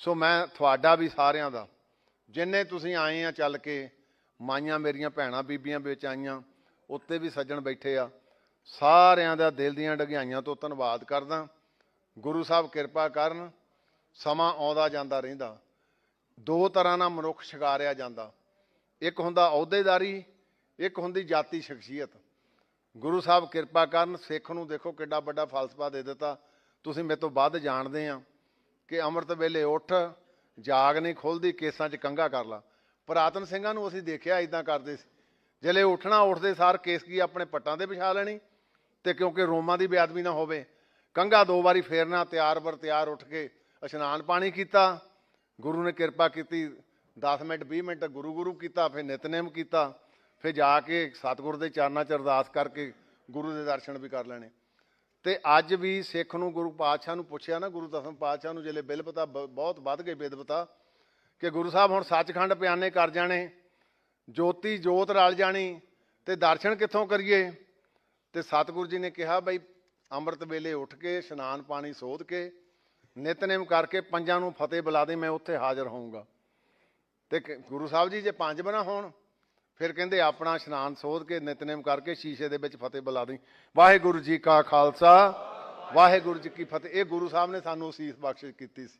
[SPEAKER 1] ਸੋ ਮੈਂ ਤੁਹਾਡਾ ਵੀ ਸਾਰਿਆਂ ਦਾ, ਜਿੰਨੇ ਤੁਸੀਂ ਆਏ ਆ ਚੱਲ ਕੇ, ਮਾਈਆਂ ਮੇਰੀਆਂ, ਭੈਣਾਂ, ਬੀਬੀਆਂ ਵਿੱਚ ਆਈਆਂ, ਉੱਤੇ ਵੀ ਸੱਜਣ ਬੈਠੇ ਆ। ਸਾਰਿਆਂ ਦਾ ਦਿਲ ਦੀਆਂ ਡਗਿਆਈਆਂ ਤੋਂ ਧੰਨਵਾਦ ਕਰਦਾ। ਗੁਰੂ ਸਾਹਿਬ ਕਿਰਪਾ ਕਰਨ, ਸਮਾਂ ਆਉਂਦਾ ਜਾਂਦਾ ਰਹਿੰਦਾ। ਦੋ ਤਰ੍ਹਾਂ ਨਾਲ ਮਨੁੱਖ ਸ਼ਿਕਾਰਿਆ ਜਾਂਦਾ। ਇੱਕ ਹੁੰਦਾ ਅਹੁਦੇਦਾਰੀ, ਇੱਕ ਹੁੰਦੀ ਜਾਤੀ ਸ਼ਖਸੀਅਤ। ਗੁਰੂ ਸਾਹਿਬ ਕਿਰਪਾ ਕਰਨ, ਸਿੱਖ ਨੂੰ ਦੇਖੋ ਕਿੱਡਾ ਵੱਡਾ ਫਲਸਫਾ ਦੇ ਦਿੱਤਾ। ਤੁਸੀਂ ਮੇਰੇ ਤੋਂ ਵੱਧ ਜਾਣਦੇ ਆ ਕਿ ਅੰਮ੍ਰਿਤ ਵੇਲੇ ਉੱਠ, ਜਾਗ ਨਹੀਂ ਖੁੱਲਦੀ, ਕੇਸਾਂ 'ਚ ਕੰਗਾ ਕਰ ਲਾ। ਪੁਰਾਤਨ ਸਿੰਘਾਂ ਨੂੰ ਅਸੀਂ ਦੇਖਿਆ ਇਦਾਂ ਕਰਦੇ ਸੀ। ਜਿਹੜੇ ਉੱਠਣਾ ਉੱਠਦੇ ਸਾਰ ਕੇਸ ਕੀ ਆਪਣੇ ਪੱਟਾਂ ਤੇ ਵਿਛਾ ਲੈਣੀ ਤੇ ਕਿਉਂਕਿ ਰੋਮਾਂ ਦੀ ਬੇਅਦਬੀ ਨਾ ਹੋਵੇ ਕੰਗਾ ਦੋ ਵਾਰੀ ਫੇਰਨਾ, ਤਿਆਰ ਬਰ ਤਿਆਰ ਉੱਠ ਕੇ ਇਸ਼ਨਾਨ ਪਾਣੀ ਕੀਤਾ। ਗੁਰੂ ਨੇ ਕਿਰਪਾ ਕੀਤੀ 10 ਮਿੰਟ 20 ਮਿੰਟ ਗੁਰੂ ਗੁਰੂ ਕੀਤਾ, ਫਿਰ ਨਿਤਨੇਮ ਕੀਤਾ, ਫਿਰ ਜਾ ਕੇ ਸਤਿਗੁਰ ਦੇ ਚਰਨਾਂ 'ਚ ਅਰਦਾਸ ਕਰਕੇ ਗੁਰੂ ਦੇ ਦਰਸ਼ਨ ਵੀ ਕਰ ਲੈਣੇ। ਤੇ ਅੱਜ ਵੀ ਸਿੱਖ ਨੂੰ ਗੁਰੂ ਪਾਤਸ਼ਾਹ ਨੂੰ ਪੁੱਛਿਆ ਨਾ, ਗੁਰੂ ਦਸਮ ਪਾਤਸ਼ਾਹ ਨੂੰ ਜਿਹੜੇ ਬਿਲਪਤਾ ਬ- ਬਹੁਤ ਵੱਧ ਗਏ ਬੇਦਬਤਾ ਕਿ ਗੁਰੂ ਸਾਹਿਬ ਹੁਣ ਸੱਚਖੰਡ ਪਿਆਨੇ ਕਰ ਜਾਣੇ, ਜੋਤੀ ਜੋਤ ਰਲ ਜਾਣੀ, ਤੇ ਦਰਸ਼ਨ ਕਿੱਥੋਂ ਕਰੀਏ? ਤੇ ਸਤਿਗੁਰੂ ਜੀ ਨੇ ਕਿਹਾ ਬਈ ਅੰਮ੍ਰਿਤ ਵੇਲੇ ਉੱਠ ਕੇ ਇਸ਼ਨਾਨ ਪਾਣੀ ਸੋਧ ਕੇ ਨਿਤਨੇਮ ਕਰਕੇ ਪੰਜਾਂ ਨੂੰ ਫਤਿਹ ਬੁਲਾ ਦੇ, ਮੈਂ ਉੱਥੇ ਹਾਜ਼ਰ ਹੋਊਂਗਾ। ਤੇ ਗੁਰੂ ਸਾਹਿਬ ਜੀ ਜੇ ਪੰਜ ਬਣਾ ਹੋਣ, ਫਿਰ ਕਹਿੰਦੇ ਆਪਣਾ ਇਸ਼ਨਾਨ ਸੋਧ ਕੇ ਨਿਤਨੇਮ ਕਰਕੇ ਸ਼ੀਸ਼ੇ ਦੇ ਵਿੱਚ ਫਤਿਹ ਬੁਲਾ ਦੇ ਵਾਹਿਗੁਰੂ ਜੀ ਕਾ ਖਾਲਸਾ, ਵਾਹਿਗੁਰੂ ਜੀ ਕੀ ਫਤਿਹ। ਇਹ ਗੁਰੂ ਸਾਹਿਬ ਨੇ ਸਾਨੂੰ ਅਸੀਸ ਬਖਸ਼ਿਸ਼ ਕੀਤੀ ਸੀ।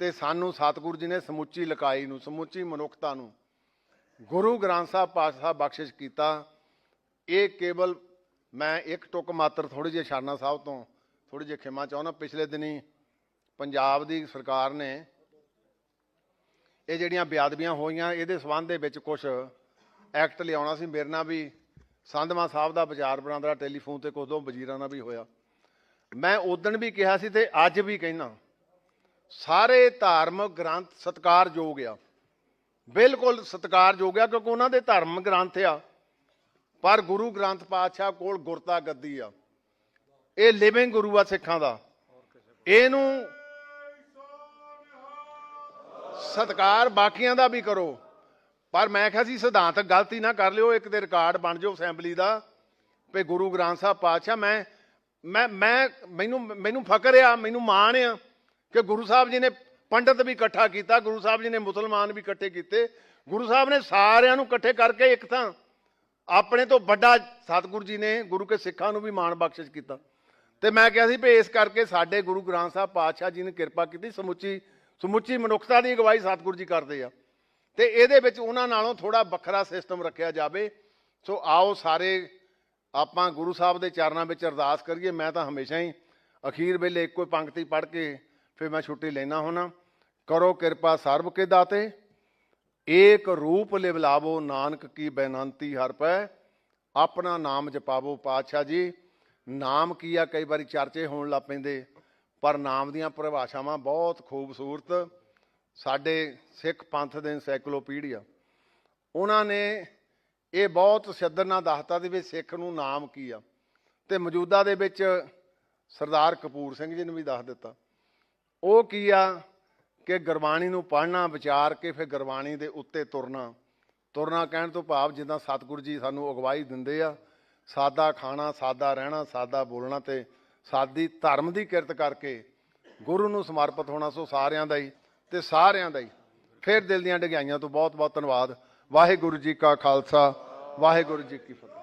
[SPEAKER 1] ਤੇ ਸਾਨੂੰ ਸਤਿਗੁਰੂ ਜੀ ਨੇ ਸਮੁੱਚੀ ਲਕਾਈ ਨੂੰ, ਸਮੁੱਚੀ ਮਨੁੱਖਤਾ ਨੂੰ, ਗੁਰੂ ਗ੍ਰੰਥ ਸਾਹਿਬ ਪਾਤਸ਼ਾਹ ਬਖਸ਼ਿਸ਼ ਕੀਤਾ। ਇਹ ਕੇਵਲ ਮੈਂ ਇੱਕ ਟੁਕ ਮਾਤਰ ਥੋੜੀ ਜਿਹੀ ਸ਼ਾਨਾ ਸਾਹਿਬ ਤੋਂ ਥੋੜੀ ਜਿਹੀ ਖਿਮਾ ਚਾਹੁੰਦਾ ਪਿਛਲੇ ਦਿਨੀ ਪੰਜਾਬ ਦੀ ਸਰਕਾਰ ਨੇ ਇਹ ਜਿਹੜੀਆਂ ਬਿਆਦਬੀਆਂ ਹੋਈਆਂ, ਇਹਦੇ ਸਬੰਧ ਦੇ ਵਿੱਚ ਕੁਝ ਐਕਟ ਲਿਆਉਣਾ ਸੀ। ਮੇਰੇ ਨਾਲ ਵੀ ਸੰਧਮਾ ਸਾਹਿਬ ਦਾ ਵਿਚਾਰ ਬਣਾਉਂਦਾ ਟੈਲੀਫੋਨ ਤੇ ਕੁਝ ਦੋ ਵਜ਼ੀਰਾਂ ਨਾਲ ਵੀ ਹੋਇਆ। ਮੈਂ ਉਦੋਂ ਵੀ ਕਿਹਾ ਸੀ ਤੇ ਅੱਜ ਵੀ ਕਹਿਣਾ ਸਾਰੇ ਧਾਰਮਿਕ ਗ੍ਰੰਥ ਸਤਿਕਾਰਯੋਗ ਆ। ਬਿਲਕੁਲ ਸਤਿਕਾਰਯੋਗ ਆ, ਕਿਉਂਕਿ ਉਹਨਾਂ ਦੇ ਧਰਮ ਗ੍ਰੰਥ ਆ। ਪਰ ਗੁਰੂ ਗ੍ਰੰਥ ਪਾਤਸ਼ਾਹ ਕੋਲ ਗੁਰਤਾ ਗੱਦੀ ਆ। ਇਹ ਲਿਵਿੰਗ ਗੁਰੂ ਆ ਸਿੱਖਾਂ ਦਾ। ਇਹਨੂੰ ਸਤਕਾਰ ਬਾਕੀਆਂ ਦਾ ਵੀ ਕਰੋ। ਪਰ ਮੈਂ ਕਿਹਾ ਸੀ, ਸਿਧਾਂਤ ਗਲਤੀ ਨਾ ਕਰ ਲਿਓ, ਇੱਕ ਤੇ ਰਿਕਾਰਡ ਬਣ ਜਾਓ ਅਸੈਂਬਲੀ ਦਾ। ਵੀ ਗੁਰੂ ਗ੍ਰੰਥ ਸਾਹਿਬ ਪਾਤਸ਼ਾਹ, ਮੈਂ ਮੈਂ ਮੈਂ ਮੈਨੂੰ ਮੈਨੂੰ ਫਕਰ ਆ, ਮੈਨੂੰ ਮਾਣ ਆ ਕਿ ਗੁਰੂ ਸਾਹਿਬ ਜੀ ਨੇ ਪੰਡਤ ਵੀ ਇਕੱਠਾ ਕੀਤਾ, ਗੁਰੂ ਸਾਹਿਬ ਜੀ ਨੇ ਮੁਸਲਮਾਨ ਵੀ ਇਕੱਠੇ ਕੀਤੇ। ਗੁਰੂ ਸਾਹਿਬ ਨੇ ਸਾਰਿਆਂ ਨੂੰ ਇਕੱਠੇ ਕਰਕੇ ਇੱਕ ਥਾਂ ਆਪਣੇ ਤੋਂ ਵੱਡਾ ਸਤਿਗੁਰੂ ਜੀ ਨੇ ਗੁਰੂ ਕੇ ਸਿੱਖਾਂ ਨੂੰ ਵੀ ਮਾਣ ਬਖਸ਼ਿਸ਼ ਕੀਤਾ। ਤੇ ਮੈਂ ਕਿਹਾ ਸੀ ਵੀ ਇਸ ਕਰਕੇ ਸਾਡੇ ਗੁਰੂ ਗ੍ਰੰਥ ਸਾਹਿਬ ਪਾਤਸ਼ਾਹ ਜੀ ਨੇ ਕਿਰਪਾ ਕੀਤੀ, ਸਮੁੱਚੀ ਸਮੁੱਚੀ ਮਨੁੱਖਤਾ ਦੀ ਅਗਵਾਈ ਸਤਿਗੁਰੂ ਜੀ ਕਰਦੇ ਆ। ਤੇ ਇਹਦੇ ਵਿੱਚ ਉਹਨਾਂ ਨਾਲੋਂ ਥੋੜਾ ਵੱਖਰਾ ਸਿਸਟਮ ਰੱਖਿਆ ਜਾਵੇ। ਸੋ ਆਓ ਸਾਰੇ ਆਪਾਂ ਗੁਰੂ ਸਾਹਿਬ ਦੇ ਚਰਨਾਂ ਵਿੱਚ ਅਰਦਾਸ ਕਰੀਏ। ਮੈਂ ਤਾਂ ਹਮੇਸ਼ਾ ਹੀ ਅਖੀਰ ਵੇਲੇ ਇੱਕੋ ਹੀ ਪੰਕਤੀ ਪੜ੍ਹ ਕੇ ਫਿਰ ਮੈਂ ਛੁੱਟੀ ਲੈਣਾ ਹੁਣਾ ਕਰੋ ਕਿਰਪਾ ਸਰਬ ਕੇ ਦਾਤੇ। ਏਕ ਰੂਪ ਲਿਵਲਾਵੋ ਨਾਨਕ ਕੀ ਬੇਨੰਤੀ ਹਰ ਪੈ, ਆਪਣਾ ਨਾਮ ਜਪਾਵੋ ਪਾਤਸ਼ਾਹ ਜੀ। ਨਾਮ ਕੀ ਆ? ਕਈ ਵਾਰੀ ਚਰਚੇ ਹੋਣ ਲੱਗ ਪੈਂਦੇ, ਪਰ ਨਾਮ ਦੀਆਂ ਪਰਿਭਾਸ਼ਾਵਾਂ ਬਹੁਤ ਖੂਬਸੂਰਤ। ਸਾਡੇ ਸਿੱਖ ਪੰਥ ਦੇ ਐਨਸਾਈਕਲੋਪੀਡੀਆ ਉਹਨਾਂ ਨੇ ਇਹ ਬਹੁਤ ਸਿੱਧਰ ਨਾਲ ਦੱਸਤਾ ਦੇ ਵੀ ਸਿੱਖ ਨੂੰ ਨਾਮ ਕੀ ਆ। ਤੇ ਮੌਜੂਦਾ ਦੇ ਵਿੱਚ ਸਰਦਾਰ ਕਪੂਰ ਸਿੰਘ ਜੀ ਨੇ ਵੀ ਦੱਸ ਦਿੱਤਾ। ਉਹ ਕੀ ਆ? ਕਿ ਗੁਰਬਾਣੀ ਨੂੰ ਪੜ੍ਹਨਾ, ਵਿਚਾਰ ਕੇ ਫਿਰ ਗੁਰਬਾਣੀ ਦੇ ਉੱਤੇ ਤੁਰਨਾ। ਤੁਰਨਾ ਕਹਿਣ ਤੋਂ ਭਾਵ ਜਿੱਦਾਂ ਸਤਿਗੁਰੂ ਜੀ ਸਾਨੂੰ ਅਗਵਾਈ ਦਿੰਦੇ ਆ, ਸਾਦਾ ਖਾਣਾ, ਸਾਦਾ ਰਹਿਣਾ, ਸਾਦਾ ਬੋਲਣਾ ਤੇ ਸਾਦੀ ਧਰਮ ਦੀ ਕਿਰਤ ਕਰਕੇ ਗੁਰੂ ਨੂੰ ਸਮਰਪਿਤ ਹੋਣਾ ਸੋ ਸਾਰਿਆਂ ਦਾ ਹੀ ਤੇ ਸਾਰਿਆਂ ਦਾ ਹੀ। ਫਿਰ ਦਿਲ ਦੀਆਂ ਡਗਾਈਆਂ ਤੋਂ ਬਹੁਤ ਬਹੁਤ ਧੰਨਵਾਦ। ਵਾਹਿਗੁਰੂ ਜੀ ਕਾ ਖਾਲਸਾ, ਵਾਹਿਗੁਰੂ ਜੀ ਕੀ ਫਤਿਹ।